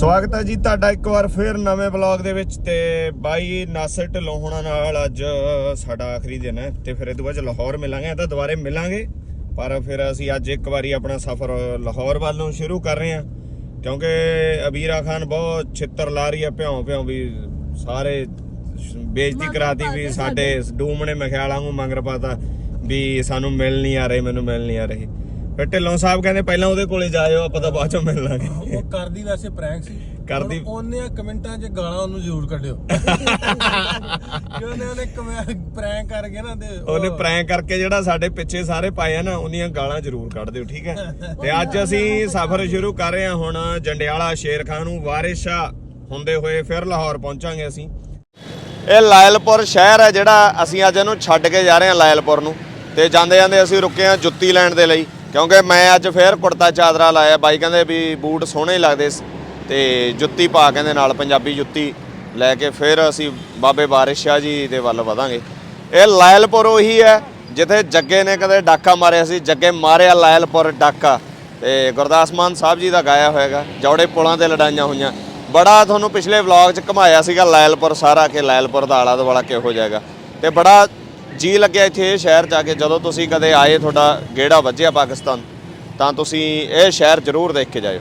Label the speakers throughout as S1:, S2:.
S1: ਸਵਾਗਤ ਹੈ ਜੀ ਤੁਹਾਡਾ ਇੱਕ ਵਾਰ ਫੇਰ ਨਵੇਂ ਵਲੌਗ ਦੇ ਵਿੱਚ ਤੇ ਬਾਈ ਨਾਸਰ ਢਿੱਲੋਂ ਹੋਣਾ ਨਾਲ ਅੱਜ ਸਾਡਾ ਆਖਰੀ ਦਿਨ ਹੈ ਤੇ ਫਿਰ ਇਹ ਤੋਂ ਬਾਅਦ ਲਾਹੌਰ ਮਿਲਾਂਗੇ ਇਹ ਤਾਂ ਦੁਬਾਰੇ ਮਿਲਾਂਗੇ। ਪਰ ਫਿਰ ਅਸੀਂ ਅੱਜ ਇੱਕ ਵਾਰੀ ਆਪਣਾ ਸਫ਼ਰ ਲਾਹੌਰ ਵੱਲੋਂ ਸ਼ੁਰੂ ਕਰ ਰਹੇ ਹਾਂ ਕਿਉਂਕਿ ਅਬੀਰਾ ਖਾਨ ਬਹੁਤ ਛਿੱਤਰ ਲਾ ਰਹੀ ਹੈ ਭਿਉਂ ਭਿਉਂ ਵੀ ਸਾਰੇ ਬੇਇੱਜ਼ਤੀ ਕਰਾਤੀ ਵੀ ਸਾਡੇ ਡੂਮਣੇ ਮਖਿਆਲਾਂ ਨੂੰ ਮੰਗਰ ਪਾਤਾ ਵੀ ਸਾਨੂੰ ਮਿਲ ਨਹੀਂ ਆ ਰਹੇ ਮੈਨੂੰ ਮਿਲ ਨਹੀਂ ਆ ਰਹੇ। ਫਿਰ ਢਿੱਲੋਂ ਸਾਹਿਬ ਕਹਿੰਦੇ ਪਹਿਲਾਂ ਉਹਦੇ ਕੋਲੇ ਜਾਇਓ ਆਪਾਂ ਤਾਂ ਬਾਅਦ ਚੋਂ ਮਿਲ ਲਾਂਗੇ।
S2: ਉਹ ਕਰਦੀ ਵੈਸੇ ਪ੍ਰੈਂਕ ਸੀ।
S1: ਕਰਦੀ-
S2: ਉਹਨੇ ਕਮੈਂਟਾਂ 'ਚ ਗਾਲਾਂ ਉਹਨੂੰ ਜ਼ਰੂਰ ਕੱਢਿਓ। ਕਿਉਂਕਿ ਉਹਨੇ ਪ੍ਰੈਂਕ ਕਰਕੇ ਨਾ ਤੇ ਉਹ-
S1: ਉਹਨੇ ਪ੍ਰੈਂਕ ਕਰਕੇ ਜਿਹੜਾ ਸਾਡੇ ਪਿੱਛੇ ਸਾਰੇ ਪਾਏ ਆ ਨਾ ਉਹਦੀਆਂ ਗਾਲਾਂ ਜ਼ਰੂਰ ਕੱਢ ਦਿਓ ਠੀਕ ਹੈ? ਤੇ ਅੱਜ ਅਸੀਂ ਸਫ਼ਰ ਸ਼ੁਰੂ ਕਰ ਰਹੇ ਹਾਂ ਹੁਣ ਜੰਡਿਆਲਾ ਸ਼ੇਰ ਖਾਨ ਨੂੰ ਵਾਰਿਸ ਹੁੰਦੇ ਹੋਏ ਫਿਰ ਲਾਹੌਰ ਪਹੁੰਚਾਂਗੇ ਅਸੀਂ। ਇਹ ਲਾਇਲਪੁਰ ਸ਼ਹਿਰ ਹੈ ਜਿਹੜਾ ਅਸੀਂ ਅੱਜ ਇਹਨੂੰ ਛੱਡ ਕੇ ਜਾ ਰਹੇ ਹਾਂ ਲਾਇਲਪੁਰ ਨੂੰ। ਤੇ ਜਾਂਦੇ ਜਾਂਦੇ ਅਸੀਂ ਰੁਕੇ ਹਾਂ ਜੁੱਤੀ ਲੈਣ ਦੇ ਲਈ। ਕਿਉਂਕਿ ਮੈਂ ਅੱਜ ਫੇਰ ਕੁੜਤਾ ਚਾਦਰਾ ਲਾਇਆ। ਬਾਈ ਕਹਿੰਦੇ ਵੀ ਬੂਟ ਸੋਹਣੇ ਲੱਗਦੇ ਸੀ। ਤੇ ਜੁੱਤੀ ਪਾ ਕਹਿੰਦੇ ਨਾਲ ਪੰਜਾਬੀ ਜੁੱਤੀ ਲੈ ਕੇ ਫਿਰ ਅਸੀਂ ਬਾਬੇ ਬਾਰਿਸ਼ ਸ਼ਾਹ ਜੀ ਦੇ ਵੱਲ ਵਧਾਂਗੇ। ਇਹ ਲਾਇਲਪੁਰ ਉਹੀ ਹੈ, ਜਿੱਥੇ ਜੱਗੇ ਨੇ ਕਦੇ ਡਾਕਾ ਮਾਰਿਆ ਸੀ। ਜੱਗੇ ਮਾਰਿਆ ਲਾਇਲਪੁਰ ਡਾਕਾ। ਤੇ ਗੁਰਦਾਸ ਮਾਨ ਸਾਹਿਬ ਜੀ ਦਾ ਗਾਇਆ ਹੋਏਗਾ। ਜੌੜੇ ਪੁਲਾਂ ਤੇ ਲੜਾਈਆਂ ਹੋਈਆਂ। ਬੜਾ ਤੁਹਾਨੂੰ ਪਿਛਲੇ ਵਲੌਗ 'ਚ ਘਮਾਇਆ ਸੀਗਾ ਲਾਇਲਪੁਰ ਸਾਰਾ, ਕਿ ਲਾਇਲਪੁਰ ਦਾ ਆਲਾ ਦੁਆਲਾ ਕਿਹੋ ਜਾਏਗਾ ਤੇ ਬੜਾ ਜੀ ਲੱਗਿਆ ਇੱਥੇ ਇਹ ਸ਼ਹਿਰ ਜਾ ਕੇ ਜਦੋਂ ਤੁਸੀਂ ਕਦੇ ਆਏ ਤੁਹਾਡਾ ਗੇੜਾ ਵੱਜਿਆ ਪਾਕਿਸਤਾਨ ਤਾਂ ਤੁਸੀਂ ਇਹ ਸ਼ਹਿਰ ਜ਼ਰੂਰ ਦੇਖ ਕੇ ਜਾਇਓ।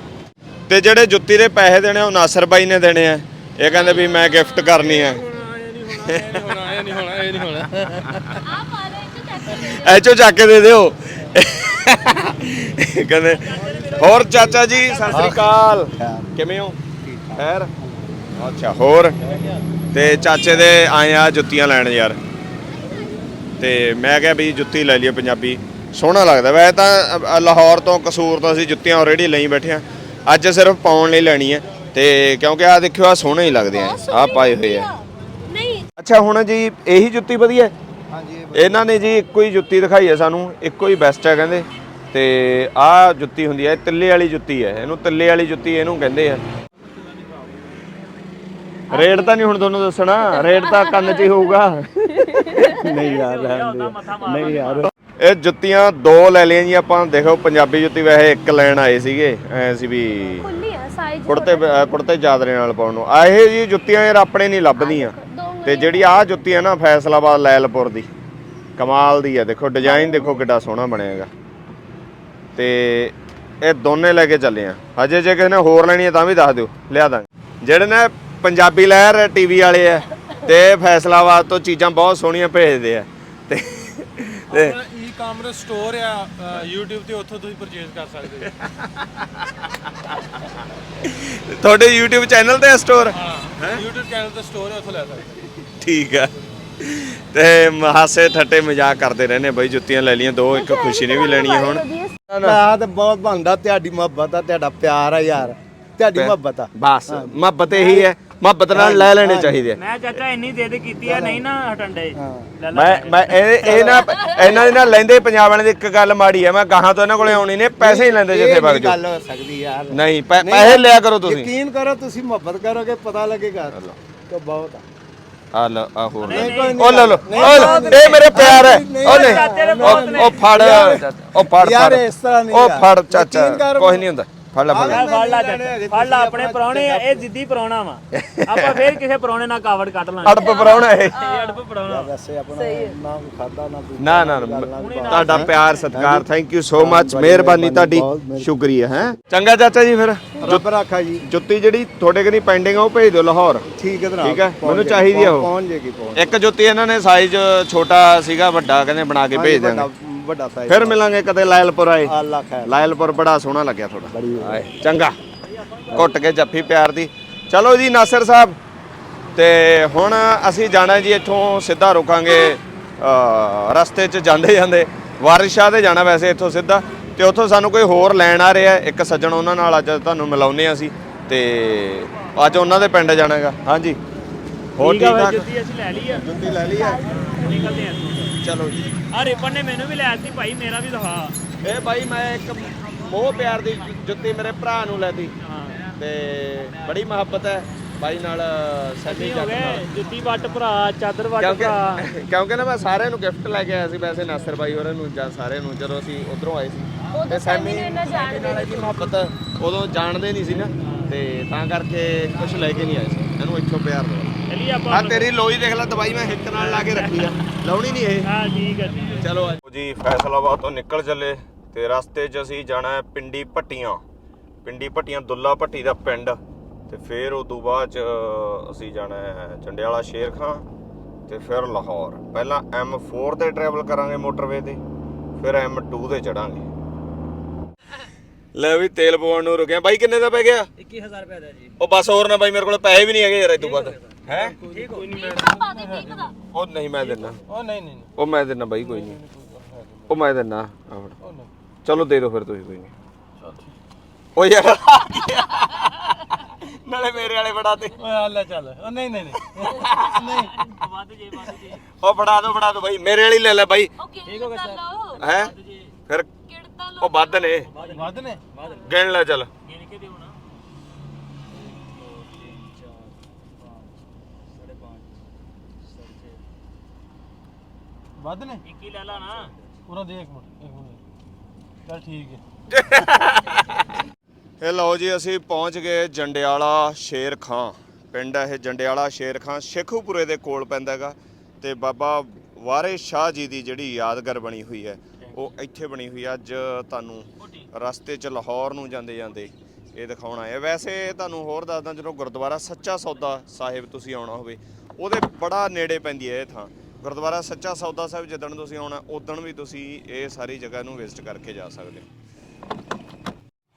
S1: ਤੇ ਜਿਹੜੇ ਜੁੱਤੀ ਦੇ ਪੈਸੇ ਦੇਣੇ ਉਹ ਨਾਸਰ ਬਾਈ ਨੇ ਦੇਣੇ ਆ। ਇਹ ਕਹਿੰਦੇ ਵੀ ਮੈਂ ਗਿਫਟ ਕਰਨੀ ਹੈ
S2: ਇਹ ਨਹੀਂ ਹੋਣਾ ਇਹ ਨਹੀਂ ਹੋਣਾ ਇਹ ਨਹੀਂ ਹੋਣਾ
S1: ਐਚੋ ਚੱਕ ਕੇ ਦੇ ਦਿਓ। ਕਹਿੰਦੇ ਹੋਰ ਚਾਚਾ ਜੀ ਸਤਿ ਸ੍ਰੀ ਅਕਾਲ। ਕਿਵੇਂ ਹੋ? ਖੈਰ। ਅੱਛਾ ਹੋਰ। ਤੇ ਚਾਚੇ ਦੇ ਆਏ ਆ ਜੁੱਤੀਆਂ ਲੈਣ ਯਾਰ। ਤੇ ਮੈਂ ਕਿਹਾ ਵੀ ਜੁੱਤੀ ਲੈ ਲਈਏ ਪੰਜਾਬੀ। ਸੋਹਣਾ ਲੱਗਦਾ। ਵੈਸੇ ਤਾਂ ਅ- ਲਾਹੌਰ ਤੋਂ ਕਸੂਰ ਤੋਂ ਅਸੀਂ ਜੁੱਤੀਆਂ ਆਲਰੇਡੀ ਲਈ ਬੈਠੇ ਆ ਅੱਜ ਸਿਰਫ ਪਾਉਣ ਲਈ ਲੈਣੀ ਹੈ। ਤੇ ਕਿਉਂਕਿ ਆ ਦੇਖਿਓ ਆ ਸੋਹਣੇ ਹੀ ਲੱਗਦੇ ਆ। ਆ ਪਾਏ ਹੋਏ ਆ।
S3: ਨਹੀਂ।
S1: ਅੱਛਾ ਹੁਣ ਜੀ ਇਹੀ ਜੁੱਤੀ ਵਧੀਆ ਹੈ? ਇਹਨਾਂ ਨੇ ਜੀ ਇੱਕੋ ਹੀ ਜੁੱਤੀ ਦਿਖਾਈ ਹੈ ਸਾਨੂੰ। ਇੱਕੋ ਹੀ ਬੈਸਟ ਹੈ ਕਹਿੰਦੇ। ਤੇ ਆਹ ਜੁੱਤੀ ਹੁੰਦੀ ਹੈ। ਇਹ ਤਿੱਲੇ ਵਾਲੀ ਜੁੱਤੀ ਹੈ। ਇਹਨੂੰ ਤਿੱਲੇ ਵਾਲੀ ਜੁੱਤੀ ਇਹਨੂੰ ਕਹਿੰਦੇ ਆ। ਰੇਟ ਤਾਂ ਨਹੀਂ ਹੁਣ ਤੁਹਾਨੂੰ ਦੱਸਣਾ। ਰੇਟ ਤਾਂ ਕੰਨ 'ਚ ਹੀ ਹੋਊਗਾ। ਨਹੀਂ ਯਾਰ ਰਹਿਣ ਦੇ। ਨਹੀਂ ਯਾਰ। ਇਹ ਜੁੱਤੀਆਂ ਦੋ ਲੈ ਲਈਆਂ ਜੀ ਆਪਾਂ ਦੇਖੋ ਪੰਜਾਬੀ ਜੁੱਤੀ ਵੈਸੇ ਇੱਕ ਲੈਣ ਆਏ ਸੀਗੇ ਐ ਸੀ ਵੀ
S3: ਖੁੱਲੀ ਆ ਸਾਈਜ਼
S1: ਕੁੜਤੇ ਕੁੜਤੇ ਚਾਦਰੇ ਨਾਲ ਪਾਉਣ ਨੂੰ। ਆ ਇਹ ਜੀ ਜੁੱਤੀਆਂ ਯਾਰ ਆਪਣੇ ਨਹੀਂ ਲੱਭਦੀਆਂ। ਤੇ ਜਿਹੜੀ ਆਹ ਜੁੱਤੀ ਹੈ ਨਾ ਫੈਸਲਾਬਾਦ ਲੈਲਪੁਰ ਦੀ ਕਮਾਲ ਦੀ ਹੈ ਦੇਖੋ ਡਿਜ਼ਾਈਨ ਦੇਖੋ ਕਿੱਡਾ ਸੋਹਣਾ ਬਣਿਆਗਾ। ਤੇ ਇਹ ਦੋਨੇ ਲੈ ਕੇ ਚੱਲੇ ਆ। ਹਜੇ ਜੇ ਕਿਸੇ ਨੇ ਹੋਰ ਲੈਣੀ ਹੈ ਤਾਂ ਵੀ ਦੱਸ ਦਿਓ ਲਿਆ ਦਾਂਗੇ। ਜਿਹੜੇ ਨੇ ਪੰਜਾਬੀ ਲਹਿਰ ਟੀਵੀ ਵਾਲੇ ਆ ਤੇ ਫੈਸਲਾਬਾਦ ਤੋਂ ਚੀਜ਼ਾਂ ਬਹੁਤ ਸੋਹਣੀਆਂ ਭੇਜਦੇ ਆ। ਤੇ ਤੇ
S2: ਆਪਣਾ ਸਟੋਰ ਆ ਅ, YouTube ਤੇ ਉੱਥੋਂ ਤੁਸੀਂ ਪਰਚੇਸ ਕਰ ਸਕਦੇ ਹੋ।
S1: ਤੁਹਾਡੇ YouTube ਚੈਨਲ ਤੇ ਸਟੋਰ
S2: ਹਾਂ YouTube ਚੈਨਲ ਤੇ ਸਟੋਰ ਹੈ ਉੱਥੋਂ ਲੈ ਸਕਦੇ ਹੋ।
S1: ਠੀਕ ਆ। ਤੇ ਹਾਸੇ ਠੱਟੇ ਮਜ਼ਾਕ ਕਰਦੇ ਰਹਿੰਦੇ ਬਈ ਜੁੱਤੀਆਂ ਲੈ ਲਈਆਂ ਦੋ ਇੱਕ ਖੁਸ਼ੀ ਨੇ ਵੀ ਲੈਣੀਆਂ ਹੁਣ।
S4: ਪਿਆਰ ਤੇ ਬਹੁਤ ਬਣਦਾ ਤੁਹਾਡੀ ਮੁਹੱਬਤ ਆ ਤੁਹਾਡਾ ਪਿਆਰ ਆ ਯਾਰ। ਤੁਹਾਡੀ ਮੁਹੱਬਤ ਆ।
S1: ਬਸ ਮੁਹੱਬਤ ਇਹੀ ਹੈ। ਮੁਹੱਬਤ ਨਾਲ ਲੈ ਲੈਣੇ ਚਾਹੀਦੇ ਆ।
S5: ਮੈਂ ਚਾਚਾ ਇੰਨੀ ਦੇ ਦੇ ਕੀਤੀ ਆ ਨਹੀਂ ਨਾ ਹਟਣ ਦੇ
S1: ਮੈਂ ਮੈਂ ਇਹ ਇਹ ਨਾ ਇਹਨਾਂ ਦੇ ਨਾਲ ਲੈਂਦੇ ਪੰਜਾਬ ਵਾਲਿਆਂ ਦੀ ਇੱਕ ਗੱਲ ਮਾੜੀ ਹੈ ਮੈਂ ਗਾਹਾਂ ਤੋਂ ਇਹਨਾਂ ਕੋਲੇ ਆਉਣੀ ਨੇ ਪੈਸੇ ਹੀ ਲੈਂਦੇ ਜਿੱਥੇ ਵਗ
S4: ਨਹੀਂ
S1: ਜਾਓ।
S4: ਗੱਲ ਹੋ ਸਕਦੀ ਯਾਰ
S1: ਨਹੀਂ ਪੈ- ਪੈਸੇ ਲਿਆ ਕਰੋ ਤੁਸੀਂ।
S4: ਯਕੀਨ ਕਰੋ ਤੁਸੀਂ ਮੁਹੱਬਤ ਕਰੋਗੇ ਪਤਾ ਲੱਗੇਗਾ। ਕਿ ਬਹੁਤ ਆ।
S1: ਆ ਲੈ ਆ ਹੋਰ ਲੈ।
S4: ਨਹੀਂ, ਕੋਈ ਨਹੀਂ।
S1: ਉਹ ਲੈ ਲੋ
S4: ਨਹੀਂ,
S1: ਉਹ ਲੈ, ਇਹ ਮੇਰੇ ਪਿਆਰ ਹੈ। ਉਹ ਨਹੀਂ ਉਹ- ਫੜ ਉਹ ਫੜ
S4: ਯਾਰ,
S1: ਫੜ।
S4: ਇਸ ਤਰ੍ਹਾਂ ਨਹੀਂ
S1: ਉਹ
S4: ਯਾਰ।
S1: ਫੜ ਚਾਚਾ
S4: ਯਕੀਨ ਕਰ।
S1: ਕੁਝ ਨਹੀਂ ਹੁੰਦਾ। ਫੜ ਲੈ ਫੜ ਲੈ।
S5: ਫੜ ਲਾ ਚਾਚਾ ਫੜ ਲਾ ਆਪਣੇ ਪਰੌਣੇ ਆ ਇਹ ਜਿੱਦੀ ਪਰੌਣਾ ਵਾ। ਆਪਾਂ ਫੇਰ ਕਿਸੇ ਪਰੌਣੇ ਨਾਲ ਕਾਵੜ ਕੱਢ ਲਾਂਗੇ।
S1: ਅੜਪ ਪਰਾਉਣਾ ਇਹ।
S5: ਇਹ ਅੜਪ ਪਰੌਣਾ।
S4: ਵੈਸੇ ਆਪਣਾ ਨਾਮ ਖਾਦਾ ਨਾ ਪੀਤਾ
S1: ਨਾ ਨਾ ਨਾ, ਤੁਹਾਡਾ ਪਿਆਰ ਸਤਿਕਾਰ ਥੈਂਕ ਯੂ ਸੋ ਮਚ ਮਿਹਰਬਾਨੀ ਤੁਹਾਡੀ ਸ਼ੁਕਰੀਆ ਹੈ? ਚੰਗਾ ਚਾਚਾ ਜੀ ਫਿਰ।
S4: ਰੱਬ ਰੱਖਾ ਜੀ।
S1: ਜੁੱਤੀ ਜਿਹੜੀ ਤੁਹਾਡੇ ਕਨੀ ਪੈਂਡਿੰਗ ਆ ਉਹ ਭੇਜ ਦਿਓ ਲਾਹੌਰ।
S4: ਠੀਕ ਹੈ ਜਨਾਬ
S1: ਠੀਕ ਹੈ,
S4: ਪਹੁੰਚ
S1: ਮੈਨੂੰ
S4: ਜਾਏਗੀ,
S1: ਚਾਹੀਦੀ ਆ ਉਹ।
S4: ਪਹੁੰਚ ਜੇਗੀ ਪਹੁੰਚ
S1: ਇੱਕ ਜੁੱਤੀ ਇਹਨਾਂ ਨੇ ਸਾਈਜ਼ ਛੋਟਾ ਸੀਗਾ ਵੱਡਾ ਕਹਿੰਦੇ ਬਣਾ ਕੇ ਭੇਜ ਦਾਂਗੇ
S4: ਵੱਡਾ ਸਾਈਜ਼
S1: ਫਿਰ ਮਿਲਾਂਗੇ ਕਦੇ ਲਾਇਲਪੁਰ ਆਏ।
S4: ਅੱਲਾ ਖੈਰ।
S1: ਲਾਇਲਪੁਰ ਬੜਾ ਸੋਹਣਾ ਲੱਗਿਆ ਤੁਹਾਡਾ। ਆਏ ਚੰਗਾ। ਘੁੱਟ ਕੇ ਜੱਫੀ ਪਿਆਰ ਦੀ। ਚਲੋ ਜੀ ਨਾਸਰ ਸਾਹਿਬ ਤੇ ਹੁਣ ਅਸੀਂ ਜਾਣਾ ਜੀ ਇੱਥੋਂ ਸਿੱਧਾ ਰੁਕਾਂਗੇ ਰਸਤੇ 'ਚ ਜਾਂਦੇ ਜਾਂਦੇ। ਵਾਰਿਸ ਸ਼ਾਹ ਤੇ ਜਾਣਾ ਵੈਸੇ ਇੱਥੋਂ ਸਿੱਧਾ। ਤੇ ਉੱਥੋਂ ਸਾਨੂੰ ਕੋਈ ਹੋਰ ਲੈਣ ਆ ਰਿਹਾ ਇੱਕ ਸੱਜਣ ਉਹਨਾਂ ਨਾਲ ਅੱਜ ਤੁਹਾਨੂੰ ਮਿਲਾਉਂਦੇ ਆ ਅਸੀਂ। ਤੇ ਅੱਜ ਉਹਨਾਂ ਦੇ ਪਿੰਡ ਜਾਣਾਗਾ ਹਾਂਜੀ। ਹੋਰ
S5: ਠੀਕ ਜੁੱਤੀ ਅਸੀਂ ਲੈ ਲਈ ਆ।
S1: ਜੁੱਤੀ ਲੈ ਲਈ ਆ।
S5: ਨਿਕਲਦੇ ਆ।
S1: ਚਲੋ ਜੀ।
S5: ਆ ਰਿਪਨ ਨੇ ਮੈਨੂੰ ਵੀ ਲੈ ਦਿੱਤੀ ਭਾਈ ਮੇਰਾ ਵੀ ਦਿਖਾ।
S1: ਇਹ ਬਾਈ ਮੈਂ ਇੱਕ ਮੋਹ ਪਿਆਰ ਦੀ ਜੁੱਤੀ ਮੇਰੇ ਭਰਾ ਨੂੰ ਲੈਤੀ ਤੇ ਬੜੀ ਮੁਹੱਬਤ ਹੈ। ਬਾਈ ਨਾਲ ਸੈਲੀ
S5: ਨਹੀਂ ਹੋ
S1: ਜੱਟ ਨਾਲ।
S5: ਗਏ ਜੁੱਤੀ ਵੱਟ ਭਰਾ ਚਾਦਰ ਵੱਟ
S1: ਕਿਉਂਕਿ
S5: ਭਰਾ।
S1: ਕਿਉਂਕਿ ਨਾ ਮੈਂ ਸਾਰਿਆਂ ਨੂੰ ਗਿਫਟ ਲੈ ਕੇ ਆਇਆ ਸੀ ਵੈਸੇ ਨਾਸਰ ਬਾਈ ਹੋਰਾਂ ਨੂੰ ਜਾਂ ਸਾਰਿਆਂ ਨੂੰ ਜਦੋਂ ਅਸੀਂ ਉਧਰੋਂ ਆਏ ਸੀ।
S3: ਉਦੋਂ ਸੈਮੀ ਨੂੰ ਇੰਨਾ ਜਾਣਦੇ
S1: ਨਾਲ ਇਹਦੀ ਮੁਹੱਬਤ ਉਦੋਂ ਜਾਣਦੇ ਨਹੀਂ ਸੀ ਨਾ ਤੇ ਤਾਂ ਕਰਕੇ ਕੁਝ ਲੈ ਕੇ ਨਹੀਂ ਆਏ ਸੀ। ਇਹਨੂੰ ਇੱਥੋਂ ਪਿਆਰ ਦੋ
S5: ਚਲਿਏ
S1: ਆ ਤੇਰੀ ਲੋਈ ਦੇਖ ਲੈ ਦਵਾਈ ਮੈਂ ਹਿੱਕ ਨਾਲ ਲਾ ਕੇ ਰੱਖੀ ਆ। ਲਾਉਣੀ ਨਹੀਂ ਇਹ।
S5: ਹਾਂ ਠੀਕ ਹੈ ਠੀਕ ਹੈ।
S1: ਚਲੋ ਜੀ ਫੈਸਲਾਬਾਦ ਤੋਂ ਨਿਕਲ ਚੱਲੇ ਤੇ ਰਸਤੇ 'ਚ ਅਸੀਂ ਜਾਣਾ ਹੈ ਪਿੰਡੀ ਭੱਟੀਆਂ। ਪਿੰਡੀ ਭੱਟੀਆਂ ਦੁੱਲਾ ਭੱਟੀ ਦਾ ਪਿੰਡ। ਤੇ ਫਿਰ ਉਸ ਤੋਂ ਬਾਅਦ 'ਚ ਅਸੀਂ ਜਾਣਾ ਹੈ ਚੰਡਿਆਲਾ ਸ਼ੇਰ ਖਾਂ ਤੇ ਫਿਰ ਲਾਹੌਰ। ਪਹਿਲਾਂ M4 ਤੇ ਟਰੈਵਲ ਕਰਾਂਗੇ ਮੋਟਰਵੇ ਤੇ ਫਿਰ M2 ਤੇ ਚੜਾਂਗੇ। ਲੈ ਵੀ ਤੇਲ ਪਵਾਉਣ ਨੂੰ ਰੁਕਿਆ। ਬਾਈ ਕਿੰਨੇ ਦਾ ਪੈ ਗਿਆ?
S5: 21000 ਰੁਪਏ ਦਾ ਜੀ।
S1: ਉਹ ਬਸ ਹੋਰ ਨਾ ਬਾਈ ਮੇਰੇ ਕੋਲ ਪੈਸੇ ਵੀ ਨਹੀਂ ਹੈਗੇ ਯਾਰ ਇਹ ਤੋਂ। ਵੱਧ ਹੈ
S3: ਪਾ ਦੇ ਵੀਹ ਕੁ ਦਾ।
S1: ਉਹ ਨਹੀਂ ਮੈਂ ਦਿੰਦਾ।
S2: ਉਹ ਨਹੀਂ ਨਹੀਂ
S1: ਉਹ ਮੈਂ ਦਿੰਦਾ ਬਾਈ ਕੋਈ ਨਹੀਂ। ਉਹ ਮੈਂ ਦਿੰਦਾ। ਚਲੋ ਦੇ ਦਿਓ ਫਿਰ ਤੁਸੀਂ ਕੋਈ ਨਹੀਂ। ਉਹ ਯਾਰ। ਨਾਲੇ ਮੇਰੇ ਵਾਲੇ ਫੜਾ ਤੇ
S2: ਓਏ ਆ ਲੈ ਚੱਲ। ਉਹ ਨਹੀਂ ਨਹੀਂ ਨਹੀਂ। ਨਹੀਂ।
S5: ਵੱਧ ਜੇ ਵੱਧ ਜੇ।
S1: ਉਹ ਫੜਾ ਦੋ ਫੜਾ ਦੋ ਬਾਈ। ਮੇਰੇ ਵਾਲੀ ਲੈ ਲੈ ਬਾਈ।
S3: ਠੀਕ ਹੋ ਗਿਆ ਸਰ?
S1: ਹੈ? ਫਿਰ
S3: ਕਿੜਤਾ ਲੋ
S1: ਉਹ ਵੱਧ ਨੇ।
S2: ਵੱਧ ਨੇ।
S1: ਗਿਣ ਲੈ ਚੱਲ।
S5: ਗਿਣ ਕੇ ਦਿਓ ਨਾ।
S2: ਵੱਧ ਨੇ?
S5: 21 ਲੈ ਲਾ ਨਾ।
S2: ਪੂਰਾ ਦੇ ਇੱਕ ਮਿੰਟ ਇੱਕ ਮਿੰਟ। ਚੱਲ ਠੀਕ ਹੈ।
S1: ਇਹ ਲਓ ਜੀ, ਅਸੀਂ ਪਹੁੰਚ ਗਏ ਜੰਡਿਆਲਾ ਸ਼ੇਰ ਖਾਂ। ਪਿੰਡ ਇਹ ਜੰਡਿਆਲਾ ਸ਼ੇਰ ਖਾਂ। ਸ਼ੇਖੂਪੁਰੇ ਦੇ ਕੋਲ ਪੈਂਦਾ ਹੈਗਾ ਤੇ ਬਾਬਾ ਵਾਰੇ ਸ਼ਾਹ ਜੀ ਦੀ ਜਿਹੜੀ ਯਾਦਗਾਰ ਬਣੀ ਹੋਈ ਹੈ, ਉਹ ਇੱਥੇ ਬਣੀ ਹੋਈ ਹੈ। ਅੱਜ ਤੁਹਾਨੂੰ ਰਸਤੇ 'ਚ ਲਾਹੌਰ ਨੂੰ ਜਾਂਦੇ ਜਾਂਦੇ ਇਹ ਦਿਖਾਉਣਾ ਹੈ। ਵੈਸੇ ਤੁਹਾਨੂੰ ਹੋਰ ਦੱਸਦਾ, ਜਦੋਂ ਗੁਰਦੁਆਰਾ ਸੱਚਾ ਸੌਦਾ ਸਾਹਿਬ ਤੁਸੀਂ ਆਉਣਾ ਹੋਵੇ, ਉਹਦੇ ਬੜਾ ਨੇੜੇ ਪੈਂਦੀ ਹੈ ਇਹ ਥਾਂ। ਗੁਰਦੁਆਰਾ ਸੱਚਾ ਸੌਦਾ ਸਾਹਿਬ, ਜਿੱਦਣ ਤੁਸੀਂ ਆਉਣਾ, ਉਦੋਂ ਵੀ ਤੁਸੀਂ ਇਹ ਸਾਰੀ ਜਗ੍ਹਾ ਨੂੰ ਵਿਜ਼ਿਟ ਕਰਕੇ ਜਾ ਸਕਦੇ ਹੋ।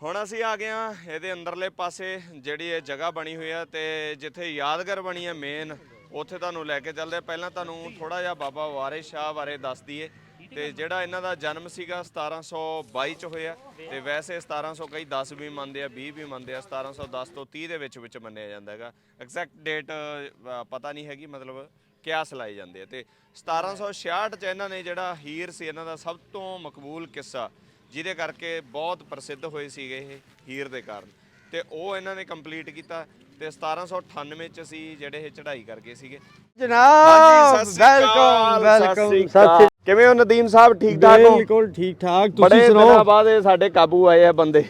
S1: ਹੁਣ ਅਸੀਂ ਆ ਗਏ ਆ ਇਹਦੇ ਅੰਦਰਲੇ ਪਾਸੇ, ਜਿਹੜੀ ਇਹ ਜਗ੍ਹਾ ਬਣੀ ਹੋਈ ਆ ਤੇ ਜਿੱਥੇ ਯਾਦਗਾਰ ਬਣੀ ਹੈ ਮੇਨ ਉੱਥੇ ਤੁਹਾਨੂੰ ਲੈ ਕੇ ਚੱਲਦੇ ਹਾਂ। ਪਹਿਲਾਂ ਤੁਹਾਨੂੰ ਥੋੜਾ ਜਿਹਾ ਬਾਬਾ ਵਾਰਿਸ ਸ਼ਾਹ ਬਾਰੇ ਦੱਸ ਦਈਏ। ਤੇ ਜਿਹੜਾ ਇਹਨਾਂ ਦਾ ਜਨਮ ਸੀਗਾ 1722 ਚ ਹੋਇਆ ਤੇ ਵੈਸੇ 1700 ਕਈ 10 ਵੀ ਮੰਨਦੇ ਆ 20 ਵੀ ਮੰਨਦੇ ਆ 1710 ਤੋਂ 30 ਦੇ ਵਿੱਚ ਵਿੱਚ ਮੰਨਿਆ ਜਾਂਦਾ ਹੈਗਾ। ਐਗਜ਼ੈਕਟ ਡੇਟ ਪਤਾ ਨਹੀਂ ਹੈਗੀ, ਮਤਲਬ ਕਿਆਸ ਲਾਏ ਜਾਂਦੇ ਆ ਤੇ 1766 ਚ ਇਹਨਾਂ ਨੇ ਜਿਹੜਾ ਹੀਰ ਸੀ, ਇਹਨਾਂ ਦਾ ਸਭ ਤੋਂ ਮਕਬੂਲ ਕਿੱਸਾ ਜਿਹਦੇ ਕਰਕੇ ਬਹੁਤ ਪ੍ਰਸਿੱਧ ਹੋਏ ਸੀਗੇ ਇਹ ਹੀਰ ਦੇ ਕਾਰਨ। ਤੇ ਉਹ ਇਹਨਾਂ ਨੇ ਕੰਪਲੀਟ ਕੀਤਾ ਤੇ 1798 ਚ ਅਸੀਂ ਜਿਹੜੇ ਇਹ ਚੜ੍ਹਾਈ ਕਰਕੇ ਸੀਗੇ।
S4: ਜਨਾਬ
S1: ਹਾਂਜੀ, ਸਤਿ ਸ੍ਰੀ ਅਕਾਲ,
S4: ਵੈਲਕਮ
S1: ਸਤਿ
S4: ਵੈਲਕਮ
S1: ਅਕਾਲ। ਕਿਵੇਂ ਹੋ ਨਦੀਮ ਸਾਹਿਬ ਠੀਕ ਠਾਕ ਹੋ?
S4: ਬਿਲਕੁਲ ਠੀਕ ਠਾਕ
S1: ਬੜੇ
S4: ਤੁਸੀਂ
S1: ਦਿਨਾਂ
S4: ਸੁਣਾਓ
S1: ਬਾਅਦ ਇਹ ਸਾਡੇ ਕਾਬੂ ਆਏ ਆ ਬੰਦੇ।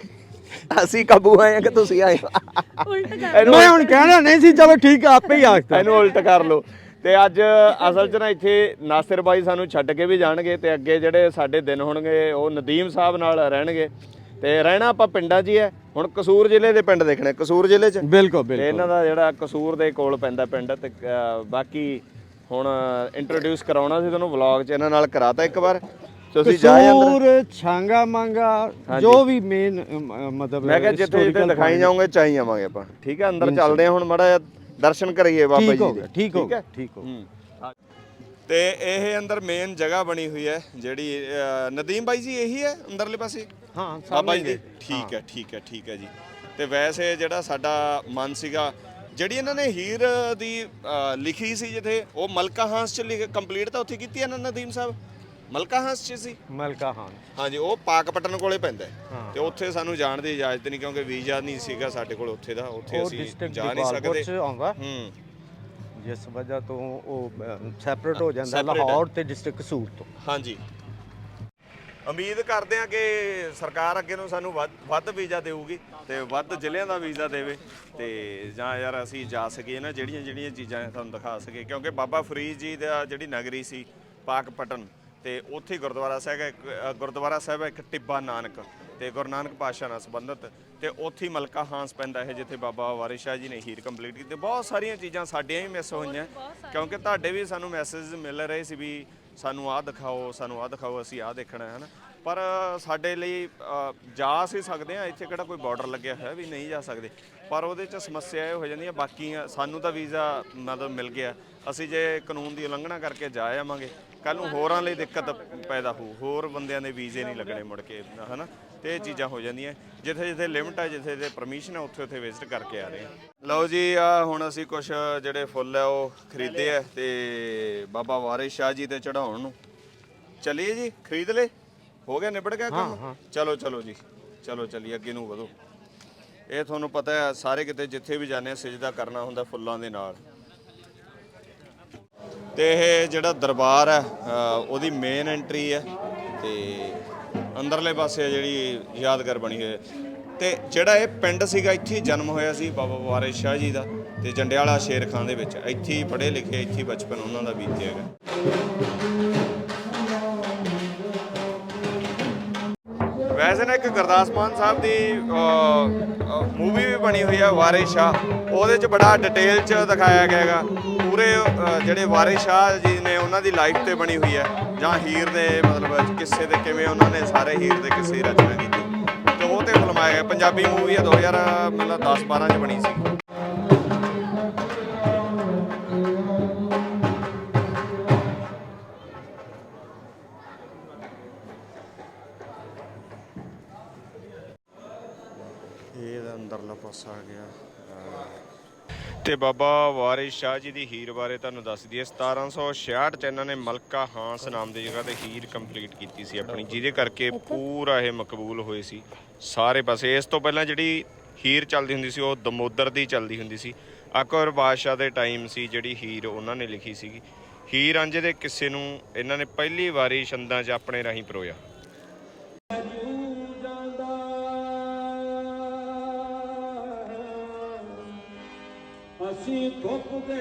S1: ਅਸੀਂ ਕਾਬੂ ਆਏ ਆ ਕਿ ਤੁਸੀਂ ਆਏ
S3: ਕਰ
S4: ਮੈਂ ਹੁਣ ਕਹਿਣਾ ਨਹੀਂ ਸੀ ਚਲੋ ਠੀਕ ਆ, ਆਪੇ ਹੀ ਆਖਤਾ
S1: ਇਹਨੂੰ ਉਲਟ ਕਰ ਲਓ। ਤੇ ਅੱਜ ਅਸਲ 'ਚ ਨਾ ਇੱਥੇ ਨਾਸਿਰ ਬਾਈ ਸਾਨੂੰ ਛੱਡ ਕੇ ਵੀ ਜਾਣਗੇ ਤੇ ਅੱਗੇ ਜਿਹੜੇ ਸਾਡੇ ਦਿਨ ਹੋਣਗੇ ਉਹ ਨਦੀਮ ਸਾਹਿਬ ਨਾਲ ਰਹਿਣਗੇ। ਤੇ ਰਹਿਣਾ ਆਪਾਂ ਪਿੰਡਾਂ 'ਚ ਹੀ ਹੈ। ਹੁਣ ਕਸੂਰ ਜ਼ਿਲ੍ਹੇ ਦੇ ਪਿੰਡ ਦੇਖਣੇ ਕਸੂਰ ਜ਼ਿਲ੍ਹੇ 'ਚ?
S4: ਬਿਲਕੁਲ
S1: ਤੇ ਇਹਨਾਂ ਦਾ ਜਿਹੜਾ ਕਸੂਰ ਦੇ ਕੋਲ ਪੈਂਦਾ ਪਿੰਡ ਤੇ ਬਾਕੀ ਹੁਣ ਇੰਟਰੋਡਿਊਸ ਕਰਾਉਣਾ ਸੀ ਤੁਹਾਨੂੰ ਵਲੌਗ 'ਚ ਇਹਨਾਂ ਨਾਲ ਕਰਾਤਾ ਇੱਕ ਵਾਰ। ਤੁਸੀਂ ਜਾਏ ਅੰਦਰ
S4: ਕਸੂਰ ਛਾਂਗਾ ਮੰਗਾ ਜੋ ਵੀ ਮੇਨ ਮਤਲਬ
S1: ਮੈਂ ਕਿਹਾ ਜਿੱਥੇ ਜਿੱਥੇ ਦਿਖਾਈ ਜਾਓਗੇ ਚਾਹੀ ਆਵਾਂਗੇ ਆਪਾਂ। ਠੀਕ ਹੈ ਅੰਦਰ ਚੱਲਦੇ ਹਾਂ ਹੁਣ ਮੜਾ ਜਿਹਾ। ਦਰਸ਼ਨ ਕਰੀਏ ਬਾਬਾ
S4: ਠੀਕ
S1: ਜੀ ਦੇ।
S4: ਠੀਕ ਹੋ ਗਿਆ ਠੀਕ ਹੋ ਗਿਆ।
S1: ਹੂੰ। ਤੇ ਇਹ ਅੰਦਰ ਮੇਨ ਜਗ੍ਹਾ ਬਣੀ ਹੋਈ ਹੈ ਜਿਹੜੀ ਨਦੀਮ ਬਾਈ ਜੀ ਇਹੀ ਹੈ ਅੰਦਰਲੇ ਪਾਸੇ?
S4: ਹਾਂ
S1: ਬਾਬਾ ਜੀ ਦੇ? ਠੀਕ ਹੈ ਠੀਕ ਹੈ ਠੀਕ ਹੈ ਜੀ। ਤੇ ਵੈਸੇ ਜਿਹੜਾ ਸਾਡਾ ਮਨ ਸੀਗਾ ਜਿਹੜੀ ਇਹਨਾਂ ਨੇ ਹੀਰ ਦੀ ਲਿਖੀ ਸੀ ਜਿੱਥੇ ਉਹ ਮਲਕਾ ਹਾਂਸ ਚ ਕੰਪਲੀਟ ਤਾਂ ਉੱਥੇ ਕੀਤੀ ਹੈ ਨਾ ਨਦੀਮ ਸਾਹਿਬ? ਮਲਕਾ ਹਾਂਸ ਚ ਸੀ?
S4: ਮਲਕਾ ਹਾਂ
S1: ਹਾਂਜੀ ਉਹ ਪਾਕਪਟਨ ਕੋਲੇ ਪੈਂਦਾ ਹੈ।
S4: ਹਾਂ।
S1: ਤੇ ਉੱਥੇ ਸਾਨੂੰ ਜਾਣ ਦੀ ਇਜਾਜ਼ਤ ਨਹੀਂ ਕਿਉਂਕਿ ਵੀਜ਼ਾ ਨਹੀਂ ਸੀਗਾ ਸਾਡੇ ਕੋਲ ਉੱਥੇ ਦਾ। ਉੱਥੇ
S4: ਉਹ
S1: ਅਸੀਂ
S4: ਡਿਸਟ੍ਰਿਕਟ
S1: ਜਾ ਨਹੀਂ ਸਕਦੇ।
S4: ਚ ਆਉਂਦਾ।
S1: ਹੂੰ।
S4: ਜਿਸ ਵਜ੍ਹਾ ਤੋਂ ਉਹ ਸੈਪਰੇਟ ਹੋ ਜਾਂਦਾ
S1: separate ਹੈ।
S4: ਲਾਹੌਰ ਤੇ ਡਿਸਟ੍ਰਿਕਟ ਕਸੂਰ ਤੋਂ।
S1: ਹਾਂਜੀ। ਉਮੀਦ ਕਰਦੇ ਹਾਂ ਕਿ ਸਰਕਾਰ ਅੱਗੇ ਨੂੰ ਸਾਨੂੰ ਵੱਧ ਵੱਧ ਵੀਜ਼ਾ ਦੇਊਗੀ ਤੇ ਵੱਧ ਜ਼ਿਲ੍ਹਿਆਂ ਦਾ ਵੀਜ਼ਾ ਦੇਵੇ ਤੇ ਜਾਂ ਯਾਰ ਅਸੀਂ ਜਾ ਸਕੀਏ ਨਾ ਜਿਹੜੀਆਂ ਜਿਹੜੀਆਂ ਚੀਜ਼ਾਂ ਤੁਹਾਨੂੰ ਦਿਖਾ ਸਕੀਏ। ਕਿਉਂਕਿ ਬਾਬਾ ਫਰੀਦ ਜੀ ਦਾ ਜਿਹੜੀ ਨਗਰੀ ਸੀ ਪਾਕਪਟਨ ਤੇ ਉੱਥੇ ਗੁਰਦੁਆਰਾ ਸਾਹਿਬ ਹੈ ਇੱਕ ਗੁਰਦੁਆਰਾ ਸਾਹਿਬ ਹੈ ਇੱਕ ਟਿੱਬਾ ਨਾਨਕ ਤੇ ਗੁਰੂ ਨਾਨਕ ਪਾਤਸ਼ਾਹ ਨਾਲ ਸੰਬੰਧਿਤ ਤੇ ਉੱਥੇ ਹੀ ਮਲਕਾ ਹਾਂਸ ਪੈਂਦਾ ਹੈ ਜਿੱਥੇ ਬਾਬਾ ਵਾਰਿਸ ਸ਼ਾਹ ਜੀ ਨੇ ਹੀਰ ਕੰਪਲੀਟ ਕੀਤੀ। ਬਹੁਤ ਸਾਰੀਆਂ ਚੀਜ਼ਾਂ ਸਾਡੀਆਂ ਹੀ ਮਿਸ ਹੋਈਆਂ ਕਿਉਂਕਿ ਤੁਹਾਡੇ ਵੀ ਸਾਨੂੰ ਮੈਸੇਜ ਮਿਲ ਰਹੇ ਸੀ ਵੀ ਸਾਨੂੰ ਆਹ ਦਿਖਾਓ ਸਾਨੂੰ ਆਹ ਦਿਖਾਓ ਅਸੀਂ ਆਹ ਦੇਖਣਾ ਹੈ ਹਨਾ? ਪਰ ਸਾਡੇ ਲਈ ਅ, ਜਾ ਅਸੀਂ ਸਕਦੇ ਆ ਇੱਥੇ ਕਿਹੜਾ ਕੋਈ ਬਾਰਡਰ ਲੱਗਿਆ ਹੋਇਆ ਵੀ ਨਹੀਂ ਜਾ ਸਕਦੇ। ਪਰ ਉਹਦੇ 'ਚ ਸਮੱਸਿਆ ਇਹ ਹੋ ਜਾਂਦੀ ਹੈ ਬਾਕੀ ਸਾਨੂੰ ਤਾਂ ਵੀਜ਼ਾ ਮਤਲਬ ਮਿਲ ਗਿਆ। ਅਸੀਂ ਜੇ ਕਾਨੂੰਨ ਦੀ ਉਲੰਘਣਾ ਕਰਕੇ ਜਾ ਆਵਾਂਗੇ ਕੱਲ ਨੂੰ ਹੋਰਾਂ ਲਈ ਦਿੱਕਤ ਪੈਦਾ ਹੋਊ ਹੋਰ ਬੰਦਿਆਂ ਦੇ ਵੀਜ਼ੇ ਨਹੀਂ ਲੱਗਣੇ ਮੁੜ ਕੇ ਹਨਾ? ਤੇ ਇਹ ਚੀਜ਼ਾਂ ਹੋ ਜਾਂਦੀਆਂ। ਜਿੱਥੇ ਜਿੱਥੇ ਲਿਮਟ ਹੈ ਜਿੱਥੇ ਜਿੱਥੇ ਪਰਮਿਸ਼ਨ ਹੈ ਉੱਥੇ ਉੱਥੇ ਵਿਜ਼ਿਟ ਕਰਕੇ ਆ ਰਹੇ ਹਾਂ ਲਓ ਜੀ ਆ ਹੁਣ ਅਸੀਂ ਕੁਝ ਜਿਹੜੇ ਫੁੱਲ ਹੈ ਉਹ ਖਰੀਦੇ ਆ ਤੇ ਬਾਬਾ ਵਾਰਿਸ ਸ਼ਾਹ ਜੀ ਤੇ ਚੜਾਉਣ ਨੂੰ। ਚਲਿਏ ਜੀ ਖਰੀਦ ਲੈ ਹੋ ਗਿਆ ਨਿਬੜ ਗਿਆ ਕੰਮ? ਚਲੋ ਚਲੋ ਜੀ। ਚਲੋ ਚਲੀ ਅੱਗੇ ਨੂੰ ਵਧੋ। ਇਹ ਤੁਹਾਨੂੰ ਪਤਾ ਹੈ ਸਾਰੇ ਕਿਤੇ ਜਿੱਥੇ ਵੀ ਜਾਂਦੇ ਆ ਸਜਦਾ ਕਰਨਾ ਹੁੰਦਾ ਫੁੱਲਾਂ ਦੇ ਨਾਲ। ਤੇ ਇਹ ਜਿਹੜਾ ਦਰਬਾਰ ਹੈ ਉਹਦੀ ਮੇਨ ਐਂਟਰੀ ਹੈ ਤੇ ਅੰਦਰਲੇ ਪਾਸੇ ਜਿਹੜੀ ਯਾਦਗਾਰ ਬਣੀ ਹੋਈ ਹੈ। ਤੇ ਜਿਹੜਾ ਇਹ ਪਿੰਡ ਸੀਗਾ, ਇੱਥੇ ਹੀ ਜਨਮ ਹੋਇਆ ਸੀ ਬਾਬਾ ਵਾਰਿਸ ਸ਼ਾਹ ਜੀ ਦਾ ਤੇ ਜੰਡਿਆਲਾ ਸ਼ੇਰ ਖਾਂ ਦੇ ਵਿੱਚ। ਇੱਥੇ ਹੀ ਪੜ੍ਹੇ ਲਿਖੇ, ਇੱਥੇ ਹੀ ਬਚਪਨ ਉਹਨਾਂ ਦਾ ਬੀਤਿਆ ਹੈਗਾ। ਵੈਸੇ ਨਾ ਇੱਕ ਗੁਰਦਾਸ ਮਾਨ ਸਾਹਿਬ ਦੀ ਮੂਵੀ ਵੀ ਬਣੀ ਹੋਈ ਹੈ ਵਾਰਿਸ ਸ਼ਾਹ। ਉਹਦੇ ਚ ਬੜਾ ਡਿਟੇਲ ਚ ਦਿਖਾਇਆ ਗਿਆ ਹੈਗਾ। ਪੂਰੇ ਜਿਹੜੇ ਵਾਰਿਸ ਸ਼ਾਹ ਜੀ ਨੇ, ਉਹਨਾਂ ਦੀ ਲਾਈਫ ਤੇ ਬਣੀ ਹੋਈ ਹੈ। ਜਾਂ ਹੀਰ ਦੇ, ਮਤਲਬ ਕਿੱਸੇ ਦੇ ਕਿਵੇਂ ਉਹਨਾਂ ਨੇ ਸਾਰੇ ਹੀਰ ਦੇ ਕਿੱਸੇ ਰਚਨਾ ਕੀਤੀ। ਤੇ ਉਹ ਤੇ ਫਿਲਮਾਇਆ ਗਿਆ ਪੰਜਾਬੀ ਮੂਵੀ ਹੈ 2000 ਮਤਲਬ 10 12 ਚ ਬਣੀ ਸੀ। ਇਹ ਅੰਦਰਲਾ ਪਾਸਾ ਆ ਗਿਆ। ਤੇ ਬਾਬਾ ਵਾਰਿਸ ਸ਼ਾਹ ਜੀ ਦੀ ਹੀਰ ਬਾਰੇ ਤੁਹਾਨੂੰ ਦੱਸ ਦਈਏ। 1766 ਚ ਇਹਨਾਂ ਨੇ ਮਲਕਾ ਹਾਂਸ ਨਾਮ ਦੀ ਜਗ੍ਹਾ ਤੇ ਹੀਰ ਕੰਪਲੀਟ ਕੀਤੀ ਸੀ ਆਪਣੀ ਜਿਹਦੇ ਕਰਕੇ ਪੂਰਾ ਇਹ ਮਕਬੂਲ ਹੋਏ ਸੀ। ਸਾਰੇ ਪਾਸੇ ਇਸ ਤੋਂ ਪਹਿਲਾਂ ਜਿਹੜੀ ਹੀਰ ਚੱਲਦੀ ਹੁੰਦੀ ਸੀ ਉਹ ਦਮੋਦਰ ਦੀ ਚੱਲਦੀ ਹੁੰਦੀ ਸੀ। ਅਕਬਰ ਬਾਦਸ਼ਾਹ ਦੇ ਟਾਈਮ ਸੀ ਜਿਹੜੀ ਹੀਰ ਉਹਨਾਂ ਨੇ ਲਿਖੀ ਸੀਗੀ। ਹੀਰ ਰਾਂਝੇ ਦੇ ਕਿੱਸੇ ਨੂੰ ਇਹਨਾਂ ਨੇ ਪਹਿਲੀ ਵਾਰੀ ਛੰਦਾਂ 'ਚ ਆਪਣੇ ਰਾਹੀਂ ਪਰੋਇਆ।
S2: ਅਸੀਂ ਧੁੱਪ ਦੇ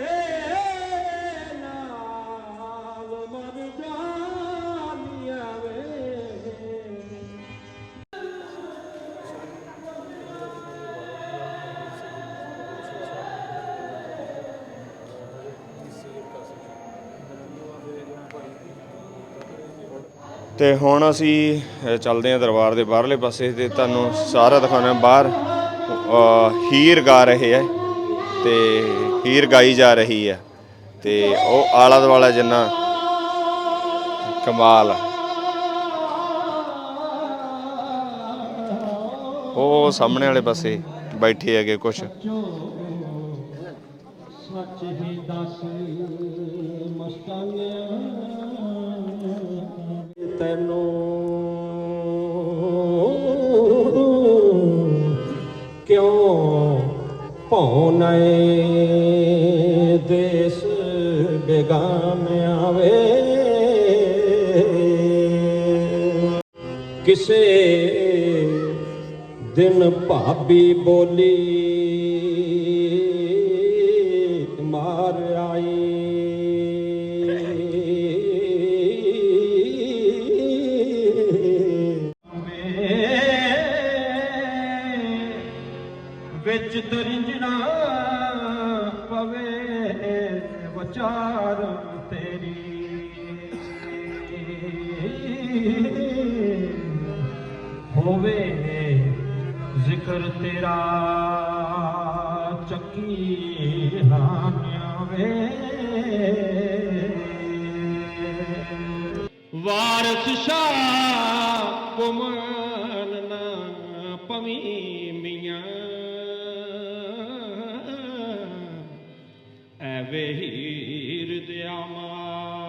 S2: ਨਾਲ ਮਰ ਜਾਨੀਆਂ ਵੇ।
S1: ਤੇ ਹੁਣ ਅਸੀਂ ਅ, ਚੱਲਦੇ ਹਾਂ ਦਰਬਾਰ ਦੇ ਬਾਹਰਲੇ ਪਾਸੇ ਤੇ ਤੁਹਾਨੂੰ ਸਾਰਾ ਦਿਖਾਉਣਾ ਬਾਹਰ ਅ, ਹੀਰ ਗਾ ਰਹੇ ਹੈ। ਤੇ ਹੀਰ ਗਾਈ ਜਾ ਰਹੀ ਹੈ ਤੇ ਉਹ ਆਲਾ ਦੁਆਲਾ ਜਿੰਨਾ ਕਮਾਲ ਆ। ਉਹ ਸਾਹਮਣੇ ਵਾਲੇ ਪਾਸੇ ਬੈਠੇ ਹੈਗੇ ਕੁਛ
S2: ਸੱਚ ਹੀ ਦੱਸ, ਮਸਤਾਨਿਆ ਤੈਨੂੰ ਭਉਨੈ ਦੇਸ ਬੇਗਾਮ ਆਵੇ। ਕਿਸੇ ਦਿਨ ਭਾਬੀ ਬੋਲੀ ਹੋਵੇ ਜ਼ਿਕਰ ਤੇਰਾ ਚੱਕੀ ਹਾਨਿਆ ਵੇ ਵਾਰਸ ਸ਼ਾਹ ਕੁਮਨ ਨਾ ਪਵੀ ਮੀਆਂ ਐਵੇਂ ਹੀਰ ਦੇ ਆਮਾਦ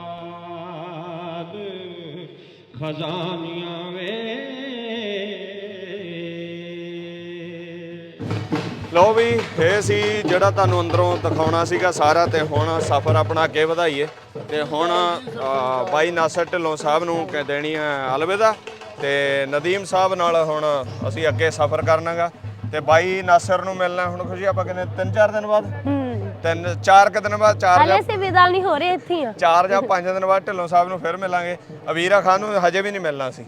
S1: ਲਓ ਵੀ ਇਹ ਸੀ ਜਿਹੜਾ ਤੁਹਾਨੂੰ ਅੰਦਰੋਂ ਦਿਖਾਉਣਾ ਸੀਗਾ ਸਾਰਾ ਤੇ ਹੁਣ ਸਫ਼ਰ ਆਪਣਾ ਅੱਗੇ ਵਧਾਈਏ। ਤੇ ਹੁਣ ਅ, ਬਾਈ ਨਾਸਰ ਢਿੱਲੋਂ ਸਾਹਿਬ ਨੂੰ ਕਹਿ ਦੇਣੀ ਹੈ ਅਲਵਿਦਾ ਤੇ ਨਦੀਮ ਸਾਹਿਬ ਨਾਲ ਹੁਣ ਅਸੀਂ ਅੱਗੇ ਸਫ਼ਰ ਕਰਨਾਗਾ। ਤੇ ਬਾਈ ਨਾਸਰ ਨੂੰ ਮਿਲਣਾ ਹੁਣ ਖੁਸ਼ੀ ਆਪਾਂ ਕਹਿੰਦੇ ਤਿੰਨ ਚਾਰ ਦਿਨ ਬਾਅਦ?
S3: ਹੂੰ।
S1: ਤਿੰਨ ਚਾਰ ਕੁ ਦਿਨ ਬਾਅਦ ਚਾਰ
S3: ਹਲੇ
S1: ਜਾਂ
S3: ਅਸੀਂ ਵਿਦਾ ਨਹੀਂ ਹੋ ਰਹੇ ਇੱਥੇ ਹੀ ਆ।
S1: ਚਾਰ ਜਾਂ ਪੰਜ ਦਿਨ ਬਾਅਦ ਢਿੱਲੋਂ ਸਾਹਿਬ ਨੂੰ ਫਿਰ ਮਿਲਾਂਗੇ। ਅਵੀਰਾ ਖਾਨ ਨੂੰ ਹਜੇ ਵੀ ਨਹੀਂ ਮਿਲਣਾ ਸੀ।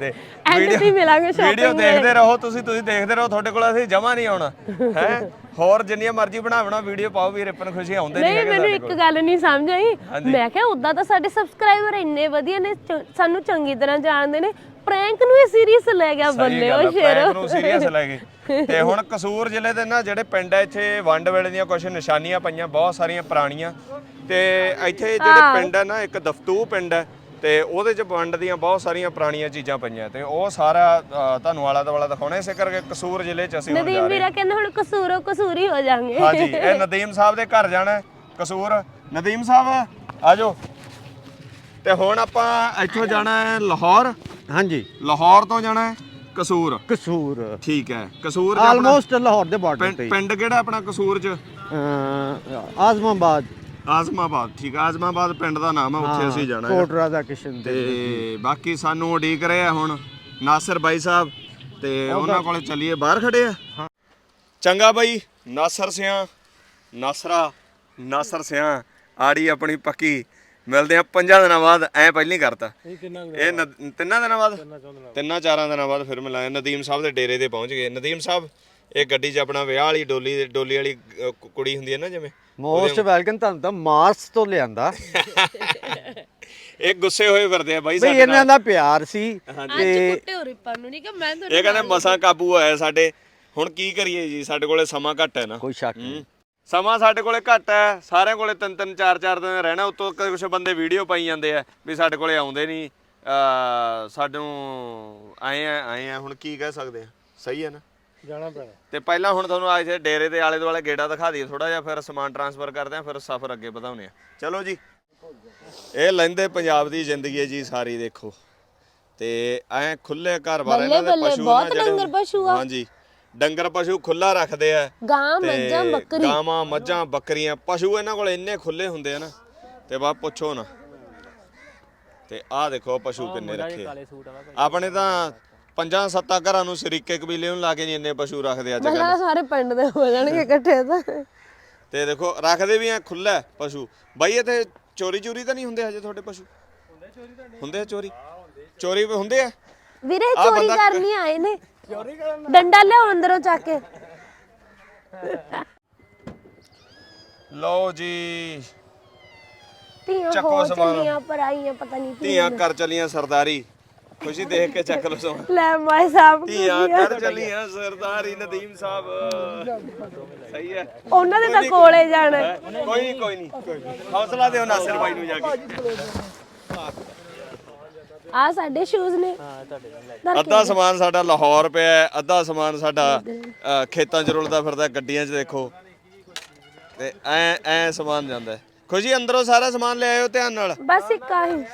S1: ਤੇ
S3: End ਤੇ ਹੀ ਮਿਲਾਂਗੇ shopping
S1: ਵੀਡੀਓ। ਦੇਖਦੇ ਰਹੋ ਤੁਸੀਂ ਤੁਸੀਂ ਦੇਖਦੇ ਰਹੋ ਤੁਹਾਡੇ ਕੋਲ ਅਸੀਂ ਜਮਾ ਨਹੀਂ ਆਉਣਾ ਹੈ? ਹੋਰ ਜਿੰਨੀਆਂ ਮਰਜ਼ੀ ਬਣਾਵਣਾ ਵੀਡੀਓ ਪਾਓ ਵੀ ਰਿਪਨ ਖੁਸ਼ੀ ਆਉਂਦੇ ਨਹੀਂ
S3: ਨਹੀਂ ਮੈਨੂੰ
S1: ਸਾਡੇ
S3: ਇੱਕ
S1: ਕੋਲ।
S3: ਗੱਲ ਨਹੀਂ ਸਮਝ ਆਈ।
S1: ਹਾਂਜੀ।
S3: ਮੈਂ ਕਿਹਾ ਉਦਾਂ ਤਾਂ ਸਾਡੇ ਸਬਸਕ੍ਰਾਈਬਰ ਇੰਨੇ ਵਧੀਆ ਨੇ ਚ- ਸਾਨੂੰ ਚੰਗੀ ਤਰ੍ਹਾਂ ਜਾਣਦੇ ਨੇ। ਪ੍ਰੈਂਕ ਨੂੰ ਇਹ ਸੀਰੀਅਸ ਲੈ ਗਿਆ
S1: ਸਹੀ ਗੱਲ
S3: ਉਹ
S1: ਆ,
S3: ਸ਼ੇਰ।
S1: ਨੂੰ ਸੀਰੀਅਸ ਲੈ ਗਏ। ਤੇ ਹੁਣ ਕਸੂਰ ਜ਼ਿਲ੍ਹੇ ਦੇ ਨਾ ਜਿਹੜੇ ਪਿੰਡ ਆ ਇੱਥੇ ਵੰਡ ਵੇਲੇ ਦੀਆਂ ਕੁਝ ਨਿਸ਼ਾਨੀਆਂ ਪਈਆਂ ਬਹੁਤ ਸਾਰੀਆਂ ਪੁਰਾਣੀਆਂ। ਤੇ ਇੱਥੇ ਜਿਹੜੇ
S3: ਹਾਂ।
S1: ਪਿੰਡ ਆ ਨਾ ਇੱਕ ਦਫਤੂ ਪਿੰਡ ਹੈ ਤੇ ਉਹਦੇ ਚ ਵੰਡ ਦੀਆਂ ਬਹੁਤ ਸਾਰੀਆਂ ਪੁਰਾਣੀਆਂ ਚੀਜ਼ਾਂ ਪਈਆਂ ਤੇ ਉਹ ਸਾਰਾ ਅ, ਤੁਹਾਨੂੰ ਆਲਾ ਦੁਆਲਾ ਦਿਖਾਉਣਾ ਇਸੇ ਕਰਕੇ ਕਸੂਰ ਜ਼ਿਲ੍ਹੇ ਚ ਅਸੀਂ ਹੁਣ ਜਾ
S3: ਨਦੀਮ
S1: ਰਹੇ
S3: ਵੀਰਾ ਕਹਿੰਦਾ ਹੁਣ ਕਸੂਰੋ ਕਸੂਰੀ ਹੋ ਜਾਾਂਗੇ
S1: ਹਾਂ ਹਾਂਜੀ ਇਹ ਨਦੀਮ ਸਾਹਿਬ ਦੇ ਘਰ ਜਾਣਾ ਹੈ, ਕਸੂਰ। ਨਦੀਮ ਸਾਹਿਬ ਆਜੋ ਤੇ ਹੁਣ ਆਪਾਂ ਇੱਥੋਂ ਜਾਣਾ ਹੈ ਲਾਹੌਰ।
S4: ਹਾਂਜੀ।
S1: ਲਾਹੌਰ ਤੋਂ ਜਾਣਾ ਹੈ ਕਸੂਰ।
S4: ਕਸੂਰ।
S1: ਠੀਕ ਹੈ ਕਸੂਰ 'ਚ ਆਪਣਾ-
S4: ਆਲਮੋਸਟ ਲਾਹੌਰ ਦੇ ਬਾਰਡਰ
S1: ਪਿੰਡ
S4: ਤੇ
S1: ਪਿੰਡ ਕਿਹੜਾ ਆਪਣਾ ਕਸੂਰ ਚ?
S4: ਆਜ਼ਮਾਬਾਦ।
S1: ਆਜ਼ਮਾਬਾਦ ਠੀਕ ਆਜ਼ਮਾਬਾਦ ਪਿੰਡ ਦਾ ਨਾਮ ਹੈ ਉੱਥੇ ਅਸੀਂ ਜਾਣਾ ਹੈ
S4: ਕੋਟ ਰਾਧਾ ਕਿਸ਼ਨ ਦੇ
S1: ਤੇ ਬਾਕੀ ਸਾਨੂੰ ਉਡੀਕ ਰਹੇ ਆ ਹੁਣ ਨਾਸਰ ਬਾਈ ਸਾਹਿਬ ਤੇ ਉਹਨਾਂ ਕੋਲੇ ਚੱਲੀਏ ਬਾਹਰ ਖੜੇ ਆ? ਚੰਗਾ ਬਾਈ ਨਾਸਰ ਸਿਆਂ ਨਾਸਰਾ ਨਾਸਰ ਸਿਆਂ ਆੜੀ ਆਪਣੀ ਪੱਕੀ। ਮਿਲਦੇ ਆ ਪੰਜਾਂ ਦਿਨਾਂ ਬਾਅਦ ਐ ਪਹਿਲਾਂ ਕਰਤਾ
S2: ਇਹ
S1: ਤਿੰਨਾਂ ਦਿਨਾਂ ਬਾਅਦ। ਤਿੰਨਾਂ ਚਾਰਾਂ ਦਿਨਾਂ ਬਾਅਦ ਫਿਰ ਮਿਲਾਂਗੇ। ਨਦੀਮ ਸਾਹਿਬ ਦੇ ਡੇਰੇ ਤੇ ਪਹੁੰਚ ਗਏ। ਨਦੀਮ ਸਾਹਿਬ ਇਹ ਗੱਡੀ 'ਚ ਆਪਣਾ ਵਿਆਹ ਵਾਲੀ ਡੋਲੀ ਡੋਲੀ ਵਾਲੀ ਅ, ਕੁ- ਕੁੜੀ ਹੁੰਦੀ ਹੈ ਨਾ ਜਿਵੇਂ?
S4: ਮੋਸਟ ਵੈਲਕਮ ਤੁਹਾਨੂੰ ਤਾਂ ਮਾਰਸ ਤੋਂ ਲਿਆਂਦਾ।
S1: ਇਹ ਗੁੱਸੇ ਹੋਏ ਫਿਰਦੇ ਆ ਬਾਈ
S4: ਬਈ
S1: ਸਾਡੇ
S4: ਇਹਨਾਂ
S1: ਨਾਲ।
S4: ਦਾ ਪਿਆਰ ਸੀ
S3: ਅੱਜ
S4: ਤੇ
S3: ਕੁੱਟੇ ਹੋ ਰਿਪਾ ਨੂੰ ਨਹੀਂ ਕਿ ਮੈਂ
S1: ਇਹ ਕਹਿੰਦੇ ਮਸਾਂ ਕਾਬੂ ਹੋਇਆ ਸਾਡੇ। ਹੁਣ ਕੀ ਕਰੀਏ ਜੀ ਸਾਡੇ ਕੋਲੇ ਸਮਾਂ ਘੱਟ ਹੈ ਨਾ।
S4: ਕੋਈ ਸ਼ੱਕ ਨਹੀਂ।
S1: ਹੂੰ। ਸਮਾਂ ਸਾਡੇ ਕੋਲੇ ਘੱਟ ਹੈ ਸਾਰਿਆਂ ਕੋਲੇ ਤਿੰਨ ਤਿੰਨ ਚਾਰ ਚਾਰ ਦਿਨ ਰਹਿਣਾ ਉਤੋਂ ਕੁਝ ਬੰਦੇ ਵੀਡੀਓ ਪਾਈ ਜਾਂਦੇ ਆ ਵੀ ਸਾਡੇ ਕੋਲੇ ਆਉਂਦੇ ਨਹੀਂ। ਸਾਨੂੰ ਆਏ ਆ ਆਏ ਆ ਹੁਣ ਕੀ ਕਹਿ ਸਕਦੇ ਆ? ਸਹੀ ਹੈ ਨਾ?
S2: ਜਾਣਾ ਪੈਣਾ।
S1: ਤੇ ਪਹਿਲਾਂ ਹੁਣ ਤੁਹਾਨੂੰ ਅੱਜ ਦੇ ਡੇਰੇ ਦੇ ਆਲੇ ਦੁਆਲੇ ਗੇੜਾ ਦਿਖਾ ਦਈਏ ਥੋੜਾ ਜਿਹਾ ਫਿਰ ਸਮਾਨ ਟਰਾਂਸਫਰ ਕਰਦੇ ਆ ਫਿਰ ਸਫ਼ਰ ਅੱਗੇ ਵਧਾਉਨੇ ਆ ਚਲੋ ਜੀ। ਇਹ ਲੈਂਦੇ ਪੰਜਾਬ ਦੀ ਜ਼ਿੰਦਗੀ ਹੈ ਜੀ ਸਾਰੀ ਦੇਖੋ। ਤੇ ਐ ਖੁੱਲੇ ਘਰ ਬਾਰ ਇਹਨਾਂ ਦੇ
S3: ਬੱਲੇ,
S1: ਪਸ਼ੂ
S3: ਬਹੁਤ
S1: ਨਾ ਜਿਹੜੇ
S3: ਡੰਗਰ ਪਸ਼ੂ ਆ।
S1: ਹਾਂਜੀ ਡੰਗਰ ਪਸ਼ੂ ਖੁੱਲਾ ਰੱਖਦੇ ਆ।
S3: ਗਾਂ
S1: ਤੇ
S3: ਮੱਝਾਂ ਬੱਕਰੀ।
S1: ਗਾਵਾਂ ਮੱਝਾਂ ਬੱਕਰੀਆਂ ਪਸ਼ੂ ਇਹਨਾਂ ਕੋਲ ਇੰਨੇ ਖੁੱਲੇ ਹੁੰਦੇ ਆ ਨਾ ਤੇ ਬਾ ਪੁੱਛੋ ਨਾ। ਤੇ ਆਹ ਦੇਖੋ ਪਸ਼ੂ ਕਿੰਨੇ ਰੱਖੇ ਆ।
S5: ਕਾਲੇ ਸੂਟ ਵਾਲਾ
S1: ਆਪਣੇ ਤਾਂ ਪੰਜਾਂ ਸੱਤਾਂ ਘਰਾਂ ਨੂੰ ਸਰੀਕੇ ਕਬੀਲੇ ਨੂੰ ਲਾ ਕੇ ਨਹੀਂ ਇੰਨੇ ਪਸ਼ੂ ਰੱਖਦੇ ਅੱਜ ਕੱਲ੍ਹ।
S3: ਮਹਿਲਾ ਸਾਰੇ ਪਿੰਡ ਦੇ ਹੋ ਜਾਣਗੇ ਇਕੱਠੇ ਤਾਂ।
S1: ਤੇ ਦੇਖੋ ਰੱਖਦੇ ਵੀ ਆ ਖੁੱਲਾ ਪਸ਼ੂ। ਬਾਈ ਇੱਥੇ ਚੋਰੀ ਚੋਰੀ ਤਾਂ ਨਹੀਂ ਹੁੰਦੇ ਹਜੇ ਤੁਹਾਡੇ ਪਸ਼ੂ? ਹੁੰਦੇ ਚੋਰੀ ਚੋਰੀ? ਵੀ ਹੁੰਦੇ ਆ?
S3: ਵੀਰੇ
S1: ਆਹ
S3: ਚੋਰੀ
S1: ਬੰਦਾ-
S3: ਕਰਨੀ ਆਏ ਨੇ ਚੋਰੀ ਕਰਨ ਡੰਡਾ ਲਿਆਓ ਅੰਦਰੋਂ ਚੱਕ ਕੇ।
S1: ਲਓ ਜੀ।
S3: ਧੀਆਂ
S1: ਚੱਕੋ
S3: ਹੋ
S1: ਸਮਾਨ।
S3: ਚੱਲੀਆਂ ਪਰ ਆਈਆਂ ਪਤਾ ਨਹੀਂ
S1: ਧੀਆਂ ਕਰ ਚਲੀਆਂ ਸਰਦਾਰੀ। ਖੁਸ਼ੀ ਦੇਖ ਕੇ ਚੱਕ ਲੋ ਸਮਾਂ
S3: ਲੈ ਮਾਈ ਸਾਹਿਬ
S1: ਧੀਆਂ ਕਰ ਚਲੀਆਂ ਸਰਦਾਰੀ ਨਦੀਮ ਸਾਹਿਬ। ਸਹੀ ਹੈ।
S3: ਉਹਨਾਂ ਦੇ ਤਾਂ ਕੋਲੇ ਜਾਣਾ।
S1: ਹੈਂ? ਕੋਈ ਨਹੀਂ ਕੋਈ ਨਹੀਂ। ਹੌਸਲਾ ਦਿਓ ਨਾਸਿਰ ਬਾਈ ਨੂੰ ਜਾ ਕੇ।
S3: ਆ ਸਾਡੇ ਸ਼ੂਜ਼ ਨੇ।
S5: ਹਾਂ ਤੁਹਾਡੇ ਨਾਲ ਲੈ
S1: ਅੱਧਾ ਸਮਾਨ ਸਾਡਾ ਲਾਹੌਰ ਪਿਆ ਹੈ, ਅੱਧਾ ਸਮਾਨ ਸਾਡਾ ਅ, ਖੇਤਾਂ 'ਚ ਰੁਲਦਾ ਫਿਰਦਾ ਗੱਡੀਆਂ 'ਚ ਦੇਖੋ। ਤੇ ਐ ਐ ਸਮਾਨ ਜਾਂਦਾ ਹੈ। ਖੁਸ਼ੀ ਅੰਦਰੋਂ ਸਾਰਾ ਸਮਾਨ ਲੈ ਆਇਓ ਧਿਆਨ ਨਾਲ।
S3: ਬਸ ਇੱਕ ਆਹੀ।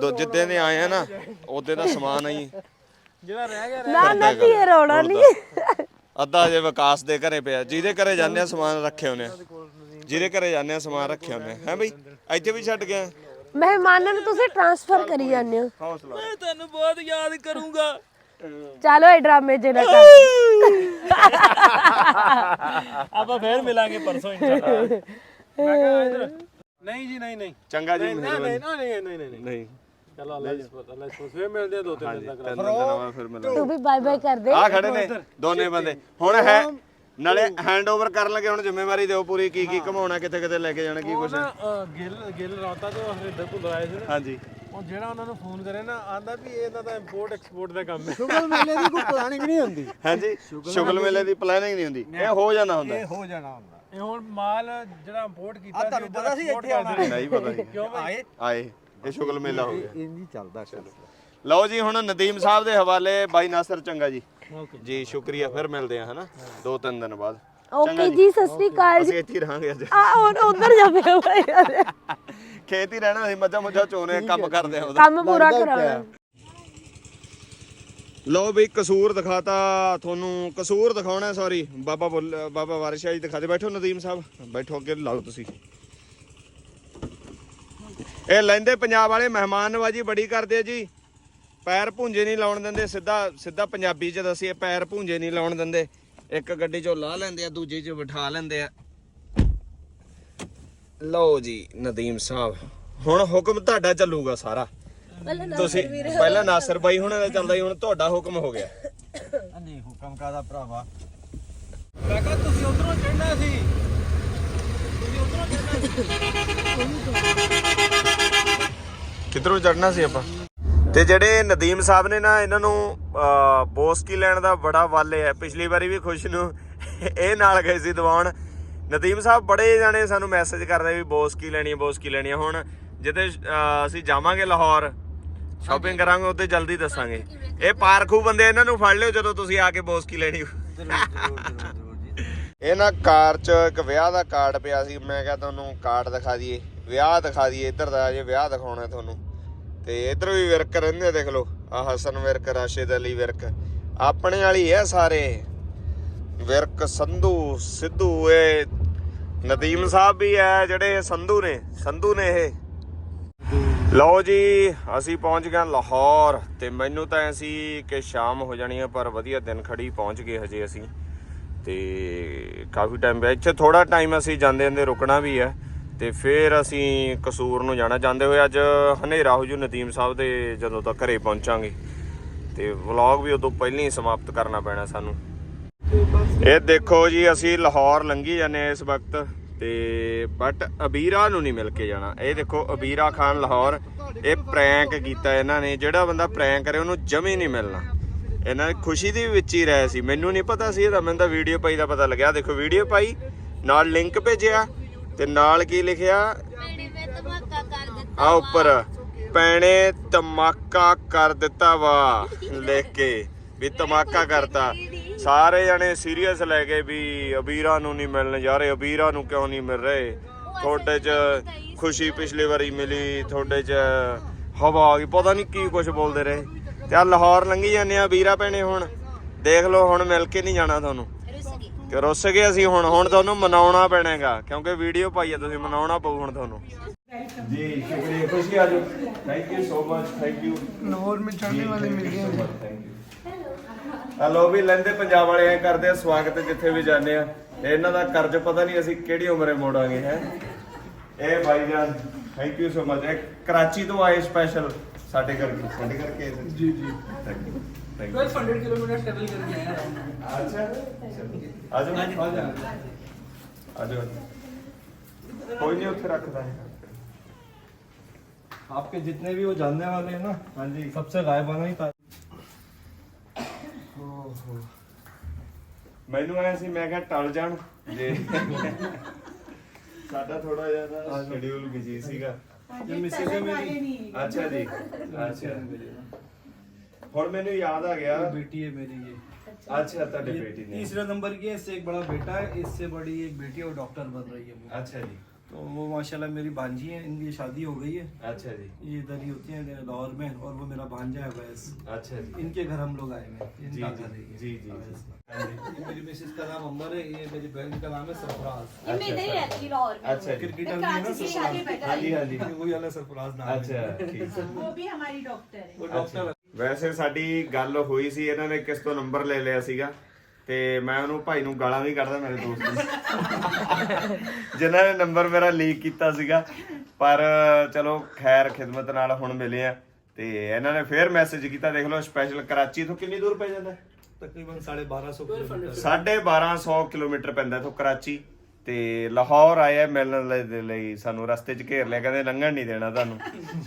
S1: ਦੋ ਜਿੱਦੇ ਦੇ ਆਏ ਆ ਨਾ ਉਹਦੇ ਦਾ ਸਮਾਨ ਆਈ।
S2: ਜਿਹੜਾ ਰਹਿ ਗਿਆ
S3: ਨਾ ਨਾ ਧੀਏ ਰੋਣਾ ਨਹੀਂ
S1: ਅੱਧਾ ਜੇ ਵਿਕਾਸ ਦੇ ਘਰੇ ਪਿਆ। ਜਿਹਦੇ ਘਰੇ ਜਾਂਦੇ ਆ ਸਮਾਨ ਰੱਖੇ ਹੁੰਦੇ ਆ। ਜਿਹਦੇ ਘਰੇ ਜਾਂਦੇ ਆ ਸਮਾਨ ਰੱਖੇ ਹੁੰਦੇ ਆ। ਹੈ ਬਈ? ਇੱਥੇ ਵੀ ਛੱਡ ਗਿਆ।
S3: ਮਹਿਮਾਨਾਂ ਨੂੰ ਤੁਸੀਂ ਟਰਾਂਸਫਰ ਕਰੀ ਜਾਂਦੇ ਹੋ।
S1: ਹੌਸਲਾ।
S5: ਮੈਂ ਤੁਹਾਨੂੰ ਬਹੁਤ ਯਾਦ ਕਰੂੰਗਾ।
S3: ਚਲੋ ਇਹ ਡਰਾਮੇ ਜੇ ਨਾ ਕਰ।
S5: ਆਪਾਂ ਫੇਰ ਮਿਲਾਂਗੇ ਪਰਸੋਂ ਇਨਸ਼ਾਅੱਲਾ।
S2: ਨਹੀਂ ਜੀ ਨਹੀਂ ਨਹੀਂ।
S1: ਚੰਗਾ ਜੀ
S2: ਨਹੀਂ
S1: ਮਿਹਰਬਾਨੀ।
S2: ਨਹੀਂ ਨਹੀਂ ਨਹੀਂ ਨਹੀਂ ਨਹੀਂ।
S1: ਨਹੀਂ।
S2: ਚਲੋ ਅੱਲਾ ਜੀ ਅੱਲਾ ਜੀ ਫੇਰ ਮਿਲਦੇ ਆ ਦੋ ਤਿੰਨ ਦਿਨ ਤੱਕ
S1: ਤਿੰਨ ਦਿਨਾਂ ਬਾਅਦ ਫਿਰ ਮਿਲਾਂਗੇ।
S3: ਤੂੰ ਵੀ ਬਾਏ ਬਾਏ ਕਰ ਦੇ।
S1: ਆ ਖੜੇ ਨੇ ਦੋਨੇ ਬੰਦੇ। ਹੁਣ ਹੈ ਨਾਲੇ ਹੈਂਡਓਵਰ ਕਰਨ ਲੱਗੇ ਹੁਣ ਜ਼ਿੰਮੇਵਾਰੀ ਦਿਓ ਪੂਰੀ ਕੀ ਕੀ ਘਮਾਉਣਾ ਕਿੱਥੇ ਕਿੱਥੇ ਲੈ ਕੇ ਜਾਣਾ ਕੀ ਕੁਛ।
S2: ਨਾ ਅ, ਗਿੱਲ ਗਿੱਲ ਰਾਤਾ ਤੋਂ ਹਰਿੰਦਰ ਭੁੱਲਰ ਆਏ ਸੀ ਨਾ।
S1: ਹਾਂਜੀ।
S2: ਉਹ ਜਿਹੜਾ ਉਹਨਾਂ ਨੂੰ ਫੋਨ ਕਰੇ ਨਾ ਆਂਦਾ ਵੀ ਇਹਨਾਂ ਦਾ ਇੰਪੋਰਟ ਐਕਸਪੋਰਟ ਦਾ ਕੰਮ ਹੈ।
S4: ਸ਼ੁਗਰ ਮੇਲੇ ਦੀ ਕੋਈ ਪਲਾਨਿੰਗ ਨਹੀਂ ਹੁੰਦੀ।
S1: ਹਾਂਜੀ ਸ਼ੁਗਲ ਮੇਲੇ ਦੀ ਪਲੈਨਿੰਗ ਨਹੀਂ ਹੁੰਦੀ। ਇਹ ਹੋ ਜਾਣਾ ਹੁੰਦਾ।
S2: ਹੋ ਜਾਣਾ ਹੁੰਦਾ। ਇਹ ਹੁਣ ਮਾਲ ਜਿਹੜਾ ਇੰਪੋਰਟ ਕੀਤਾ ਸੀ ਤੁਹਾਨੂੰ ਪਤਾ ਸੀ ਇੱਥੇ ਆਉਣਾ
S1: ਨਹੀਂ ਪਤਾ ਸੀ
S2: ਕਿਉਂ ਬਈ?
S1: ਆਏ। ਇਹ ਸ਼ੁਗਲ ਮੇਲਾ ਹੋ ਗਿਆ।
S4: ਇੰਜ ਚੱਲਦਾ ਚਲੋ।
S1: ਲਓ ਜੀ ਹੁਣ ਨਦੀਮ ਸਾਹਿਬ ਦੇ ਹਵਾਲੇ ਬਾਈ ਨਾਸਰ ਚੰਗਾ ਜੀ। ਜੀ ਸ਼ੁਕਰੀਆ ਫਿਰ ਮਿਲਦੇ ਆ ਹਨਾ? ਦੋ ਤਿੰਨ ਦਿਨ ਬਾਅਦ।
S3: ਓਕੇ ਜੀ ਸਤਿ ਸ੍ਰੀ ਅਕਾਲ ਜੀ।
S1: ਅਸੀਂ ਇੱਥੇ ਹੀ ਰਹਾਂਗੇ ਅੱਜ।
S3: ਆ ਹੁਣ ਉਧਰ ਜਾਵੇ
S1: ਖੇਤ ਹੀ ਰਹਿਣਾ ਅਸੀਂ ਮੱਝਾਂ ਮੁੱਝਾਂ ਚੋਨੇ ਕੰਮ ਕਰਦੇ ਆ ਉਹਦਾ।
S3: ਕੰਮ ਪੂਰਾ ਕਰਾਉਣਾ।
S1: ਲਓ ਬਈ ਕਸੂਰ ਦਿਖਾਤਾ, ਤੁਹਾਨੂੰ ਕਸੂਰ ਦਿਖਾਉਣਾ ਸੌਰੀ ਬਾਬਾ ਬੁੱਲ, ਬਾਬਾ ਵਾਰਿਸ ਸ਼ਾਹ ਜੀ ਦਿਖਾਦੇ ਬੈਠੋ, ਨਦੀਮ ਸਾਹਿਬ। ਬੈਠੋ ਅੱਗੇ ਲਾਓ ਤੁਸੀਂ। ਇਹ ਲੈਂਦੇ ਪੰਜਾਬ ਵਾਲੇ ਮਹਿਮਾਨ ਨਵਾਜੀ ਬੜੀ ਕਰਦੇ ਆ ਜੀ। ਪੈਰ ਭੁੰਜੇ ਨਹੀਂ ਲਾਉਣ ਦਿੰਦੇ, ਸਿੱਧਾ ਸਿੱਧਾ ਪੰਜਾਬੀ ਚ ਦੱਸੀਏ, ਪੈਰ ਭੁੰਜੇ ਨਹੀਂ ਲਾਉਣ ਦਿੰਦੇ। ਇੱਕ ਗੱਡੀ ਚੋਂ ਲਾ ਲੈਂਦੇ ਆ, ਦੂਜੀ ਚ ਬਿਠਾ ਲੈਂਦੇ ਆ। ਲਓ ਜੀ, ਨਦੀਮ ਸਾਹਿਬ। ਹੁਣ ਹੁਕਮ ਤੁਹਾਡਾ ਚੱਲੂਗਾ ਸਾਰਾ। ਤੁਸੀਂ ਪਹਿਲਾਂ ਨਾਸਰ ਬਾਈ ਹੁਣਾਂ ਦਾ ਚੱਲਦਾ ਸੀ ਹੁਣ ਤੁਹਾਡਾ ਹੁਕਮ ਹੋ ਗਿਆ।
S4: ਨਹੀਂ ਹੁਕਮ ਕਾਦਾ ਭਰਾਵਾ?
S2: ਮੈਂ ਕਿਹਾ ਤੁਸੀਂ ਉਧਰੋਂ ਚੜਨਾ ਸੀ। ਤੁਸੀਂ ਉਧਰੋਂ ਚੜਨਾ
S1: ਕਿੱਧਰੋਂ ਚੜਨਾ ਸੀ ਆਪਾਂ? ਤੇ ਜਿਹੜੇ ਨਦੀਮ ਸਾਹਿਬ ਨੇ ਨਾ ਇਹਨਾਂ ਨੂੰ ਅਹ, ਬੋਸਕੀ ਲੈਣ ਦਾ ਬੜਾ ਵਾਲੇ ਹੈ। ਪਿਛਲੀ ਵਾਰੀ ਵੀ ਖੁਸ਼ ਨੂੰ ਇਹ ਨਾਲ ਗਏ ਸੀ ਦਿਵਾਉਣ ਨਦੀਮ ਸਾਹਿਬ ਬੜੇ ਜਾਣੇ ਸਾਨੂੰ ਮੈਸੇਜ ਕਰਦੇ ਵੀ ਬੋਸਕੀ ਲੈਣੀ ਹੈ ਬੋਸਕੀ ਲੈਣੀ ਹੈ। ਹੁਣ ਜਿੱਦੇ ਅਸੀਂ ਜਾਵਾਂਗੇ ਲਾਹੌਰ ਸ਼ਾਪਿੰਗ ਕਰਾਂਗੇ ਉੱਤੇ ਜਲਦੀ ਦੱਸਾਂਗੇ। ਇਹ ਪਾਰਖੂ ਬੰਦੇ ਇਹਨਾਂ ਨੂੰ ਫੜ ਲਿਓ ਜਦੋਂ ਤੁਸੀਂ ਆ ਕੇ ਬੋਸਕੀ ਲੈਣੀ ਇਹ ਕਾਰ 'ਚ ਇੱਕ ਵਿਆਹ ਦਾ ਕਾਰਡ ਪਿਆ ਸੀ, ਮੈਂ ਕਿਹਾ ਤੁਹਾਨੂੰ ਕਾਰਡ ਦਿਖਾ ਦਈਏ। ਵਿਆਹ ਦਿਖਾ ਦਈਏ, ਇੱਧਰ ਦਾ ਜੇ ਵਿਆਹ ਦਿਖਾਉਣਾ ਤੁਹਾਨੂੰ। ਤੇ ਇੱਧਰ ਵੀ ਵਿਰਕ ਰਹਿੰਦੇ ਦੇਖ ਲਓ। ਆ ਹਸਨ ਵਿਰਕ, ਰਾਸ਼ਿਦ ਅਲੀ ਵਿਰਕ। ਆਪਣੇ ਵਾਲੀ ਹੈ ਸਾਰੇ। ਵਿਰਕ, ਸੰਧੂ, ਸਿੱਧੂ, ਇਹ ਨਦੀਮ ਸਾਹਿਬ ਵੀ ਹੈ, ਜਿਹੜੇ ਸੰਧੂ ਨੇ। ਸੰਧੂ ਨੇ ਇਹ। ਲਓ ਜੀ ਅਸੀਂ ਪਹੁੰਚ ਗਏ ਲਾਹੌਰ ਤੇ ਮੈਨੂੰ ਤਾਂ ਐ ਸੀ ਕਿ ਸ਼ਾਮ ਹੋ ਜਾਣੀ ਹੈ ਪਰ ਵਧੀਆ ਦਿਨ ਖੜੀ ਪਹੁੰਚ ਗਏ ਹਜੇ ਅਸੀਂ। ਤੇ ਕਾਫੀ ਟਾਈਮ ਪਿਆ। ਇੱਥੇ ਥੋੜਾ ਟਾਈਮ ਅਸੀਂ ਜਾਂਦੇ ਜਾਂਦੇ ਰੁਕਣਾ ਵੀ ਹੈ ਤੇ ਫਿਰ ਅਸੀਂ ਕਸੂਰ ਨੂੰ ਜਾਣਾ। ਜਾਂਦੇ ਹੋਏ ਅੱਜ ਹਨੇਰਾ ਹੋ ਜੂ ਨਦੀਮ ਸਾਹਿਬ ਦੇ ਜਦੋਂ ਤੱਕ ਘਰੇ ਪਹੁੰਚਾਂਗੇ। ਤੇ ਵਲੌਗ ਵੀ ਉਦੋਂ ਪਹਿਲਾਂ ਹੀ ਸਮਾਪਤ ਕਰਨਾ ਪੈਣਾ ਸਾਨੂੰ। ਇਹ ਦੇਖੋ ਜੀ ਅਸੀਂ ਲਾਹੌਰ ਲੰਘੀ ਜਾਂਦੇ ਹਾਂ ਇਸ ਵਕਤ। ਤੇ ਬਟ ਅਬੀਰਾ ਨੂੰ ਨਹੀਂ ਮਿਲ ਕੇ ਜਾਣਾ। ਇਹ ਦੇਖੋ ਅਬੀਰਾ ਖਾਨ ਲਾਹੌਰ ਇਹ ਪ੍ਰੈਂਕ ਕੀਤਾ ਇਹਨਾਂ ਨੇ। ਜਿਹੜਾ ਬੰਦਾ ਪ੍ਰੈਂਕ ਕਰੇ ਉਹਨੂੰ ਜਮੇ ਨਹੀਂ ਮਿਲਣਾ। ਇਹਨਾਂ ਨੇ ਖੁਸ਼ੀ ਦੀ ਵਿੱਚ ਹੀ ਰਹੇ ਸੀ। ਮੈਨੂੰ ਨਹੀਂ ਪਤਾ ਸੀ ਇਹਦਾ ਮੈਨੂੰ ਤਾਂ ਵੀਡੀਓ ਪਾਈ ਦਾ ਪਤਾ ਲੱਗਿਆ। ਦੇਖੋ ਵੀਡੀਓ ਪਾਈ ਨਾਲ ਲਿੰਕ ਭੇਜਿਆ ਤੇ ਨਾਲ ਕੀ ਲਿਖਿਆ? ਆ ਉੱਪਰ ਪੈਣੇ ਧਮਾਕਾ ਕਰ ਦਿੱਤਾ ਵਾ। ਲਿਖ ਕੇ ਵੀ ਧਮਾਕਾ ਕਰਤਾ। ਸਾਰੇ ਜਣੇ ਸੀਰੀਅਸ ਲੈ ਕੇ ਵੀ ਅਬੀਰਾ ਨੂੰ ਨਹੀਂ ਮਿਲਣ ਜਾ ਰਹੇ ਅਬੀਰਾ ਨੂੰ ਕਿਉਂ ਨਹੀਂ ਮਿਲ ਰਹੇ? ਤੁਹਾਡੇ 'ਚ ਖੁਸ਼ੀ ਪਿਛਲੀ ਵਾਰੀ ਮਿਲੀ ਤੁਹਾਡੇ 'ਚ ਹਵਾ ਆ ਗਈ ਪਤਾ ਨਹੀਂ ਕੀ ਕੁਝ ਬੋਲਦੇ ਰਹੇ। ਤੇ ਆ ਲਾਹੌਰ ਲੰਘੀ ਜਾਂਦੇ ਆ ਵੀਰਾ ਭੈਣੇ ਹੁਣ। ਦੇਖ ਲਓ ਹੁਣ ਮਿਲ ਕੇ ਨਹੀਂ ਜਾਣਾ ਤੁਹਾਨੂੰ। ਕਿ ਰੁੱਸ ਗਏ ਅਸੀਂ ਹੁਣ ਹੁਣ ਤੁਹਾਨੂੰ ਮਨਾਉਣਾ ਪੈਣਾਗਾ ਕਿਉਂਕਿ ਵੀਡੀਓ ਪਾਈ ਆ ਤੁਸੀਂ ਮਨਾਉਣਾ ਪਊ ਹੁਣ ਤੁਹਾਨੂੰ। ਜੀ ਸ਼ੁਕਰੀਆ ਖੁਸ਼ੀ ਆਜੋ thank you so much thank you Lahore
S6: ਵਿੱਚ ਚੜ੍ਹਨੇ ਵਾਲੇ ਮਿਲ ਗਏ गए
S1: ਹਲੋ ਵੀ ਲੈਂਦੇ ਪੰਜਾਬ ਵਾਲੇ ਐ ਕਰਦੇ ਆ ਸਵਾਗਤ ਜਿੱਥੇ ਵੀ ਜਾਂਦੇ ਆ ਤੇ ਇਹਨਾਂ ਦਾ ਕਰਜ਼ ਪਤਾ ਨਹੀਂ ਅਸੀਂ ਕਿਹੜੀ ਉਮਰੇ ਮੋੜਾਂਗੇ ਹੈ ਇਹ ਭਾਈ ਜਾਨ ਥੈਂਕ ਯੂ ਸੋ ਮਚ ਇਹ ਕਰਾਚੀ ਤੋਂ ਆਏ ਸਪੈਸ਼ਲ ਸਾਡੇ ਕਰਕੇ ਸਾਡੇ ਕਰਕੇ ਜੀ ਜੀ thank you thank you
S6: 1200 kilometre travel करके आया हूं
S1: ਅੱਛਾ ਆਜੋ ਆਜੋ ਆਜੋ ਕੋਈ ਨਹੀਂ ਉੱਥੇ ਰੱਖਦਾ ਹੈ
S2: आपके जितने भी वो जानने वाले हैं ना
S1: ਹਾਂਜੀ
S2: सबसे गायबाना ही था
S1: ਮੈਨੂੰ ਐ ਸੀ ਮੈਂ ਕਿਹਾ ਟਲ ਜਾਣ ਜੇ ਸਾਡਾ ਥੋੜਾ ਜਿਹਾ ਸ਼ਡਿਊਲ ਬਿਜੀ ਸੀਗਾ
S2: ये मिसेज है मेरी
S1: ਅੱਛਾ ਜੀ ਅੱਛਾ ਹੁਣ ਮੈਨੂੰ ਯਾਦ ਆ ਗਿਆ
S2: बेटी है मेरी ये
S1: ਅੱਛਾ ਤੁਹਾਡੇ
S2: ये
S1: ਬੇਟੀ ਨੇ
S2: तीसरे नंबर की है इससे एक बड़ा बेटा है इससे बड़ी एक बेटी है वो डॉक्टर बन रही है वो।
S1: ਅੱਛਾ ਜੀ
S2: तो वो माशाल्लाह मेरी भांजी है इनकी शादी हो गई है
S1: ਅੱਛਾ ਜੀ
S2: ये इधर ही होती है लाहौर में और वो मेरा भांजा है वैस
S1: ਅੱਛਾ ਜੀ
S2: इनके घर हम लोग आए हुए हैं
S1: जी
S2: इनका
S1: जी
S2: घर है ये।
S1: जी जी
S2: अवैस।
S1: ਹਾਂਜੀ
S2: ये मेरी मिसेज का नाम अमर है ये मेरी बहन का नाम है सरफराज
S3: मैं इधर ही रहती हूँ लाहौर में
S1: ਅੱਛਾ ਜੀ
S2: क्रिकेटर भी है ना सरफराज
S1: ਹਾਂਜੀ ਹਾਂਜੀ
S2: वही वाला सरफराज नाम है
S1: ਅੱਛਾ ਠੀਕ
S7: वो भी हमारी डॉक्टर है
S2: वो डॉक्टर है
S1: ਵੈਸੇ ਸਾਡੀ ਗੱਲ ਹੋਈ ਸੀ ਇਹਨਾਂ ਨੇ ਕਿਸ ਤੋਂ ਨੰਬਰ ਲੈ ਲਿਆ ਸੀਗਾ ਤੇ ਮੈਂ ਉਹਨੂੰ ਭਾਈ ਨੂੰ ਗਾਲਾਂ ਵੀ ਕੱਢਦਾ ਮੇਰੇ ਦੋਸਤ ਨੂੰ। ਜਿਨ੍ਹਾਂ ਨੇ ਨੰਬਰ ਮੇਰਾ ਲੀਕ ਕੀਤਾ ਸੀਗਾ। ਪਰ ਚਲੋ ਖੈਰ ਖਿਦਮਤ ਨਾਲ ਹੁਣ ਮਿਲੇ ਆ। ਤੇ ਇਹਨਾਂ ਨੇ ਫੇਰ ਮੈਸੇਜ ਕੀਤਾ। ਦੇਖ ਲਓ ਸਪੈਸ਼ਲ ਕਰਾਚੀ ਤੋਂ ਕਿੰਨੀ ਦੂਰ ਪੈ ਜਾਂਦਾ?
S2: ਤਕਰੀਬਨ 1250 ਕਿਲੋਮੀਟਰ।
S1: 1250 ਕਿਲੋਮੀਟਰ ਪੈਂਦਾ ਇਥੋਂ ਕਰਾਚੀ। ਤੇ ਲਾਹੌਰ ਆਇਆ ਮਿਲਣ ਦੇ ਲਈ ਸਾਨੂੰ ਰਸਤੇ 'ਚ ਘੇਰ ਲਿਆ। ਕਹਿੰਦੇ ਲੰਘਣ ਨਹੀਂ ਦੇਣਾ ਤੁਹਾਨੂੰ।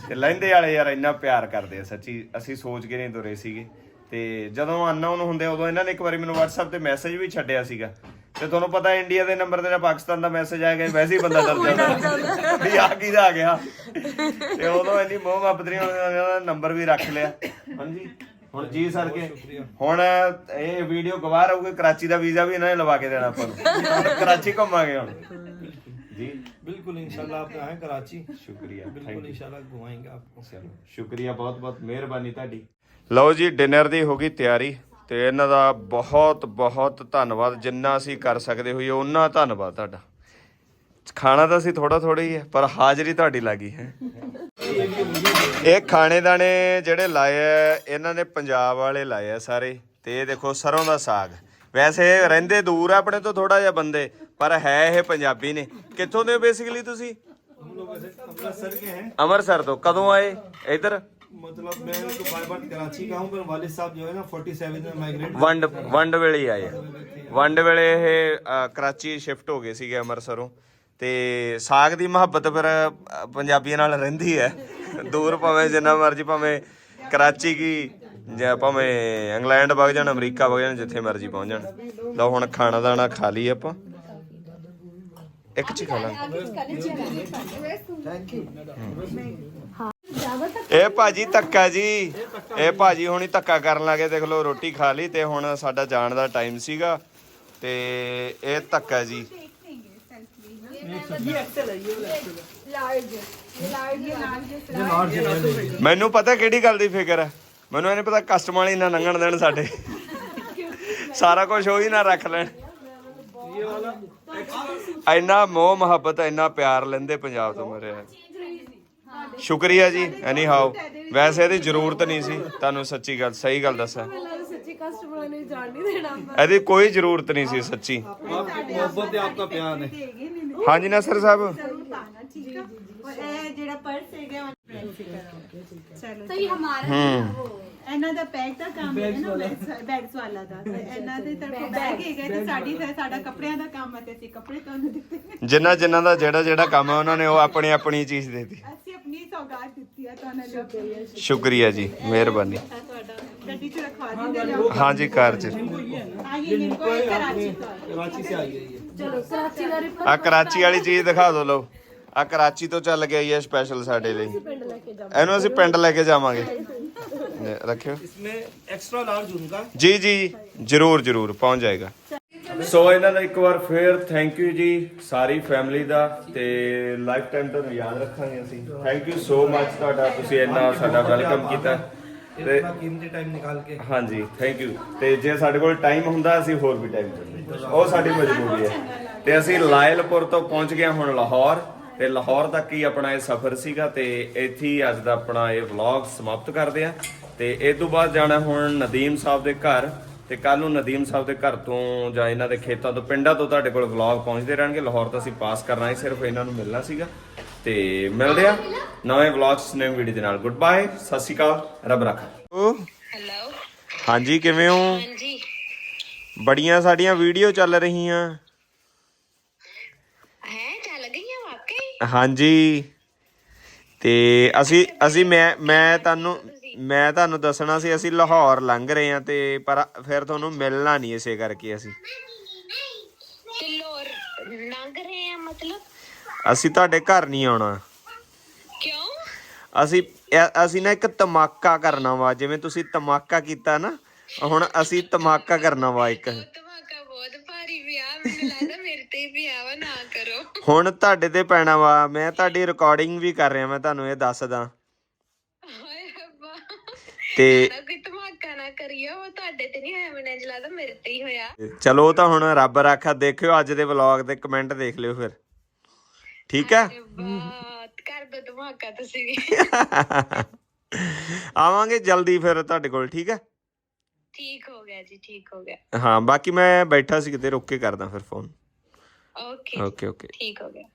S1: ਤੇ ਲਹਿੰਦੇ ਵਾਲੇ ਯਾਰ ਇੰਨਾ ਪਿਆਰ ਕਰਦੇ ਆ ਸੱਚੀ। ਅਸੀਂ ਸੋਚ ਕੇ ਨਹੀਂ ਤੁਰੇ ਸੀਗੇ। ਤੇ ਜਦੋਂ ਅਨਨੋਨ ਹੁੰਦੇ ਉਦੋਂ ਇਹਨਾਂ ਨੇ ਇੱਕ ਵਾਰੀ ਮੈਨੂੰ WhatsApp ਤੇ ਮੈਸੇਜ ਵੀ ਛੱਡਿਆ ਸੀਗਾ ਤੇ ਤੁਹਾਨੂੰ ਪਤਾ ਇੰਡੀਆ ਦੇ ਨੰਬਰ ਤੇ ਜਾਂ ਪਾਕਿਸਤਾਨ ਦਾ ਮੈਸੇਜ ਆ ਗਿਆ ਵੈਸੇ ਹੀ ਬੰਦਾ ਡਰ ਜਾਂਦਾ ਵੀ ਆ ਕੀ ਦਾ ਆ ਗਿਆ ਤੇ ਉਦੋਂ ਇੰਨੀ ਮੋਹ ਮੁਹੱਬਤ ਨਹੀਂ ਉਹਨਾਂ ਨੇ ਨੰਬਰ ਵੀ ਰੱਖ ਲਿਆ ਹਾਂਜੀ ਹੁਣ ਜੀ ਸਰ ਕੇ ਹੁਣ ਇਹ ਵੀਡੀਓ ਗਵਾਹ ਰਹੂਗੀ ਕਰਾਚੀ ਦਾ ਵੀਜ਼ਾ ਵੀ ਇਹਨਾਂ ਨੇ ਲਵਾ ਕੇ ਦੇਣਾ ਆਪਾਂ ਨੂੰ ਹੁਣ ਕਰਾਚੀ ਘੁੰਮਾਂਗੇ ਹੁਣ ਜੀ
S2: बिल्कुल इंशाल्लाह आप आए कराची
S1: ਸ਼ੁਕਰੀਆ
S2: बिल्कुल इंशाल्लाह घुमाएंगे आपको
S1: ਚਲੋ ਸ਼ੁਕਰੀਆ ਬਹੁਤ ਬਹੁਤ ਮਿਹਰਬਾਨੀ ਤੁਹਾਡੀ ਲਓ ਜੀ ਡਿਨਰ ਦੀ ਹੋ ਗਈ ਤਿਆਰੀ ਤੇ ਇਹਨਾਂ ਦਾ ਬਹੁਤ ਬਹੁਤ ਧੰਨਵਾਦ ਜਿੰਨਾ ਅਸੀਂ ਕਰ ਸਕਦੇ ਹੋਈਏ ਉਹਨਾਂ ਧੰਨਵਾਦ ਤੁਹਾਡਾ। ਖਾਣਾ ਤਾਂ ਅਸੀਂ ਥੋੜਾ ਥੋੜਾ ਹੀ ਹੈ ਪਰ ਹਾਜ਼ਰੀ ਤੁਹਾਡੀ ਲੱਗੀ ਹੈ। ਇਹ ਖਾਣੇ ਦਾਣੇ ਜਿਹੜੇ ਲਾਏ ਇਹਨਾਂ ਨੇ ਪੰਜਾਬ ਵਾਲੇ ਲਾਏ ਸਾਰੇ ਤੇ ਇਹ ਦੇਖੋ ਸਰੋਂ ਦਾ ਸਾਗ। ਵੈਸੇ ਰਹਿੰਦੇ ਦੂਰ ਆ ਆਪਣੇ ਤੋਂ ਥੋੜਾ ਜਿਹਾ ਬੰਦੇ ਪਰ ਹੈ ਇਹ ਪੰਜਾਬੀ ਨੇ। ਕਿੱਥੋਂ ਦੇ ਬੇਸਿਕਲੀ ਤੁਸੀਂ? ਅੰਮ੍ਰਿਤਸਰ ਤੋਂ। ਕਦੋਂ ਆਏ? ਇੱਧਰ?
S2: मतलब मैं तो बार बार कराची का हूँ पर वालिद साहब जो है ना 47 में माइग्रेट
S1: ਵੰਡ ਵੰਡ ਵੇਲੇ ਹੀ ਆਏ ਆ। ਵੰਡ ਵੇਲੇ ਇਹ ਅ, ਕਰਾਚੀ ਸ਼ਿਫਟ ਹੋ ਗਏ ਸੀਗੇ ਅੰਮ੍ਰਿਤਸਰੋਂ ਤੇ ਸਾਗ ਦੀ ਮੁਹੱਬਤ ਫਿਰ ਅ, ਪੰਜਾਬੀਆਂ ਨਾਲ ਰਹਿੰਦੀ ਹੈ ਦੂਰ ਭਾਵੇਂ ਜਿੰਨਾ ਮਰਜ਼ੀ ਭਾਵੇਂ ਕਰਾਚੀ ਕੀ ਜਾਂ ਭਾਵੇਂ ਇੰਗਲੈਂਡ ਵਗ ਜਾਣ ਅਮਰੀਕਾ ਵਗ ਜਾਣ ਜਿੱਥੇ ਮਰਜ਼ੀ ਪਹੁੰਚ ਜਾਣ ਲਓ ਹੁਣ ਖਾਣਾ ਦਾਣਾ ਖਾ ਲਈ ਆਪਾਂ ਇੱਕ ਚ ਖਾ ਲਾਂਗੇ ਇਹ ਭਾਜੀ ਧੱਕਾ ਜੀ। ਇਹ ਭਾਜੀ ਹੁਣੀ ਧੱਕਾ ਕਰਨ ਲੱਗੇ, ਦੇਖ ਲਓ, ਰੋਟੀ ਖਾ ਲਈ ਤੇ ਹੁਣ ਸਾਡਾ ਜਾਣ ਦਾ ਟਾਈਮ ਸੀਗਾ ਤੇ ਇਹ ਧੱਕਾ ਜੀ। ਮੈਨੂੰ ਪਤਾ ਕਿਹੜੀ ਗੱਲ ਦੀ ਫਿਕਰ ਹੈ? ਮੈਨੂੰ ਇਹਨੇ ਪਤਾ ਕਸਟਮਰ ਵਾਲੀ ਨਾ ਲੰਘਣ ਦੇਣ ਸਾਡੇ। ਸਾਰਾ ਕੁਝ ਉਹ ਹੀ ਨਾ ਰੱਖ ਲੈਣ। ਇੰਨਾ ਮੋਹ ਮੁਹੱਬਤ, ਇੰਨਾ ਪਿਆਰ ਲੈਂਦੇ ਪੰਜਾਬ ਤੋਂ ਮੇਰੇ ਸ਼ੁਕਰੀਆ ਜੀ ਐਨੀ ਹਾਓ ਵੈਸੇ ਇਹਦੀ ਜ਼ਰੂਰਤ ਨਹੀਂ ਸੀ ਤੁਹਾਨੂੰ ਸੱਚੀ ਗੱਲ ਸਹੀ ਗੱਲ ਦੱਸਾਂ।
S3: ਸੱਚੀ ਕਸਟਮਰਾਂ ਨੇ ਜਾਣ ਨਹੀਂ ਦੇਣਾ
S1: ਇਹਦੀ ਕੋਈ ਜ਼ਰੂਰਤ ਨਹੀਂ ਸੀ ਸੱਚੀ।
S4: ਮੁਹੱਬਤ ਤੇ ਆਪਕਾ ਪਿਆਰ ਹੈ
S1: ਹਾਂਜੀ ਨਸਰ ਸਾਹਿਬ।
S7: ਠੀਕ ਆ? ਔਰ ਇਹ ਜਿਹੜਾ ਪਰਸ ਹੈਗਾ ਉਹ ਚਲੋ
S3: ਸਹੀ ਹਮਾਰਾ
S1: ਹੂੰ।
S7: ਇਹਨਾਂ ਦਾ ਬੈਗ ਦਾ ਕੰਮ ਹੈ ਨਾ ਬੈਗਸ ਵਾਲਾ ਦਾ। ਤੇ ਇਹਨਾਂ ਦੇ ਤਰਫੋਂ ਬੈਗ ਹੈਗਾ ਤੇ ਸਾਡੀ ਸਾਡਾ ਕੱਪੜਿਆਂ ਦਾ ਕੰਮ ਹੈ ਤੇ ਅਸੀਂ ਕੱਪੜੇ ਤੁਹਾਨੂੰ ਦਿੱਤੇ ਨੇ।
S1: ਜਿਨ੍ਹਾਂ ਜਿਨ੍ਹਾਂ ਦਾ ਜਿਹੜਾ ਜਿਹੜਾ ਕੰਮ ਹੈ ਉਹਨਾਂ ਨੇ ਉਹ ਆਪਣੀ ਆਪਣੀ ਚੀਜ਼ ਦੇ ਦਿੱਤੀ।
S7: ਅਸੀਂ ਆਪਣੀ ਸੌਗਾਤ ਦਿੱਤੀ ਆ ਤੁਹਾਨੂੰ ਲੋਕ
S1: ਸ਼ੁਕਰੀਆ ਜੀ। ਮਿਹਰਬਾਨੀ।
S7: ਤੁਹਾਡਾ ਗੱਡੀ 'ਚ ਰਖਵਾ ਦਿੰਦੇ ਜਾਓ
S1: ਹਾਂਜੀ ਕਾਰ ਚ।
S7: ਨਿੰਕੋ ਕਰਾਚੀ ਤੋਂ
S4: ਕਰਾਚੀ ਸੇ ਆਈ ਹੈ
S3: ਚਲੋ ਕਰਾਚੀ ਦਾ ਰਿਪੋਰਟ
S1: ਆ ਕਰਾਚੀ ਵਾਲੀ ਚੀਜ਼ ਦਿਖਾ ਦਿਓ ਲਓ। ਆ ਕਰਾਚੀ ਤੋਂ ਚੱਲ ਕੇ ਆਈ ਹੈ ਸਪੈਸ਼ਲ ਸਾਡੇ ਲਈ।
S3: ਜਾ
S1: ਇਹਨੂੰ ਅਸੀਂ ਪਿੰਡ ਲੈ ਕੇ ਜਾਵਾਂਗੇ। ਲੈ, ਰੱਖਿਓ
S4: इसमें एक्स्ट्रा लार्ज उनका
S1: ਜੀ ਜੀ ਜਰੂਰ ਜਰੂਰ ਪਹੁੰਚ ਜਾਏਗਾ ਸੋ ਇਹਨਾਂ ਦਾ ਇੱਕ ਵਾਰ ਫੇਰ ਥੈਂਕ ਯੂ ਜੀ ਸਾਰੀ ਫੈਮਿਲੀ ਦਾ ਤੇ ਲਾਈਫ ਟਾਈਮ ਤੁਹਾਨੂੰ ਯਾਦ ਰੱਖਾਂਗੇ ਅਸੀਂ ਥੈਂਕ ਯੂ ਸੋ ਮੱਚ ਤੁਹਾਡਾ ਤੁਸੀਂ ਇੰਨਾ ਸਾਡਾ ਵੈਲਕਮ ਕੀਤਾ ਤੇ
S4: इतना कीमती टाइम निकाल के
S1: ਹਾਂਜੀ ਥੈਂਕ ਯੂ ਤੇ ਜੇ ਸਾਡੇ ਕੋਲ ਟਾਈਮ ਹੁੰਦਾ ਅਸੀਂ ਹੋਰ ਵੀ ਟਾਈਮ ਦਿੰਦੇ ਉਹ ਸਾਡੀ ਮਜਬੂਰੀ ਹੈ ਤੇ ਅਸੀਂ ਲਾਇਲਪੁਰ ਤੋਂ ਪਹੁੰਚ ਗਏ ਹੁਣ ਲਾਹੌਰ ਤੇ ਲਾਹੌਰ ਤੱਕ ਹੀ ਆਪਣਾ ਇਹ ਸਫ਼ਰ ਸੀਗਾ ਤੇ ਇੱਥੇ ਹੀ ਅੱਜ ਦਾ ਆਪਣਾ ਇਹ ਵਲੌਗ ਸਮਾਪਤ ਕਰਦੇ ਆ ਤੇ ਇਸ ਤੋਂ ਬਾਅਦ ਜਾਣਾ ਹੁਣ ਨਦੀਮ ਸਾਹਿਬ ਦੇ ਘਰ ਤੇ ਕੱਲ ਨੂੰ ਨਦੀਮ ਸਾਹਿਬ ਦੇ ਘਰ ਤੋਂ ਜਾਂ ਇਹਨਾਂ ਦੇ ਖੇਤਾਂ ਤੋਂ ਪਿੰਡਾਂ ਤੋਂ ਤੁਹਾਡੇ ਕੋਲ ਵਲੌਗ ਪਹੁੰਚਦੇ ਰਹਿਣਗੇ। ਲਾਹੌਰ ਤਾਂ ਅਸੀਂ ਪਾਸ ਕਰਨਾ ਹੈ ਸਿਰਫ ਇਹਨਾਂ ਨੂੰ ਮਿਲਣਾ ਸੀਗਾ। ਤੇ ਮਿਲਦੇ ਆ ਨਵੇਂ ਵਲੌਗਸ ਨਵੇਂ ਵੀਡੀਓ ਦੇ ਨਾਲ। ਗੁੱਡ ਬਾਏ ਸਤਿ ਸ਼੍ਰੀ ਅਕਾਲ ਰੱਬ ਰੱਖਾ।
S3: ਹੈਲੋ।
S1: ਹਾਂਜੀ ਕਿਵੇਂ ਹੋ?
S3: ਹਾਂਜੀ।
S1: ਬੜੀਆਂ ਸਾਡੀਆਂ ਵੀਡੀਓ ਚੱਲ ਰਹੀਆਂ
S3: ਹੈ ਚੱਲ ਗਈਆਂ ਵਾਕਈ
S1: ਹਾਂਜੀ। ਤੇ ਅਸੀਂ ਅਸੀਂ ਮੈਂ ਮੈਂ ਤੁਹਾਨੂੰ ਮੈਂ ਤੁਹਾਨੂੰ ਦੱਸਣਾ ਸੀ ਅਸੀਂ ਲਾਹੌਰ ਲੰਘ ਰਹੇ ਹਾਂ ਤੇ ਪਰ ਫਿਰ ਤੁਹਾਨੂੰ ਮਿਲਣਾ ਨਹੀਂ ਇਸੇ ਕਰਕੇ ਅਸੀਂ।
S3: ਤੇ ਲੋਰ ਲੰਘ ਰਹੇ ਆ ਮਤਲਬ?
S1: ਅਸੀਂ ਤੁਹਾਡੇ ਘਰ ਨਹੀਂ ਆਉਣਾ।
S3: ਕਿਉਂ?
S1: ਅਸੀਂ ਅਸੀਂ ਨਾ ਇੱਕ ਧਮਾਕਾ ਕਰਨਾ ਵਾ ਜਿਵੇਂ ਤੁਸੀਂ ਧਮਾਕਾ ਕੀਤਾ ਨਾ ਹੁਣ ਅਸੀਂ ਧਮਾਕਾ ਕਰਨਾ ਵਾ ਇੱਕ।
S3: ਧਮਾਕਾ ਬਹੁਤ ਭਾਰੀ ਵਿਆਹ ਮੈਨੂੰ ਲੱਗਦਾ ਮੇਰੇ ਤੇ ਹੀ ਵਿਆਹ ਵਾ ਨਾ ਕਰੋ
S1: ਹੁਣ ਤੁਹਾਡੇ ਤੇ ਪੈਣਾ ਵਾ ਮੈਂ ਤੁਹਾਡੀ ਰਿਕਾਰਡਿੰਗ ਵੀ ਕਰ ਰਿਹਾ ਮੈਂ ਤੁਹਾਨੂੰ ਇਹ ਦੱਸਦਾ।
S3: ਹਾਏ ਰੱਬਾ।
S1: ਤੇ
S3: ਨਾ ਕੋਈ ਧਮਾਕਾ ਨਾ ਕਰਿਓ ਉਹ ਤੁਹਾਡੇ ਤੇ ਨਹੀਂ ਹੋਇਆ ਮੈਨੂੰ ਇੰਝ ਲੱਗਦਾ ਮੇਰੇ ਤੇ ਹੀ ਹੋਇਆ।
S1: ਚਲੋ ਉਹ ਤਾਂ ਹੁਣ ਰੱਬ ਰਾਖਾ ਦੇਖਿਓ ਅੱਜ ਦੇ ਵਲੌਗ ਦੇ ਕਮੈਂਟ ਦੇਖ ਲਿਓ ਫਿਰ। ਠੀਕ ਹੈ?
S3: ਬਾਤ ਕਰ ਦੋ ਧਮਾਕਾ ਤੁਸੀਂ ਵੀ।
S1: ਆਵਾਂਗੇ ਜਲਦੀ ਫਿਰ ਤੁਹਾਡੇ ਕੋਲ ਠੀਕ ਹੈ?
S3: ਠੀਕ ਹੋ ਗਿਆ ਜੀ ਠੀਕ ਹੋ ਗਿਆ।
S1: ਹਾਂ ਬਾਕੀ ਮੈਂ ਬੈਠਾ ਸੀ ਕਿਤੇ ਰੁੱਕ ਕੇ ਕਰਦਾ ਫਿਰ ਫੋਨ
S3: ਓਕੇ
S1: ਓਕੇ ਓਕੇ
S3: ਠੀਕ ਹੋ ਗਿਆ।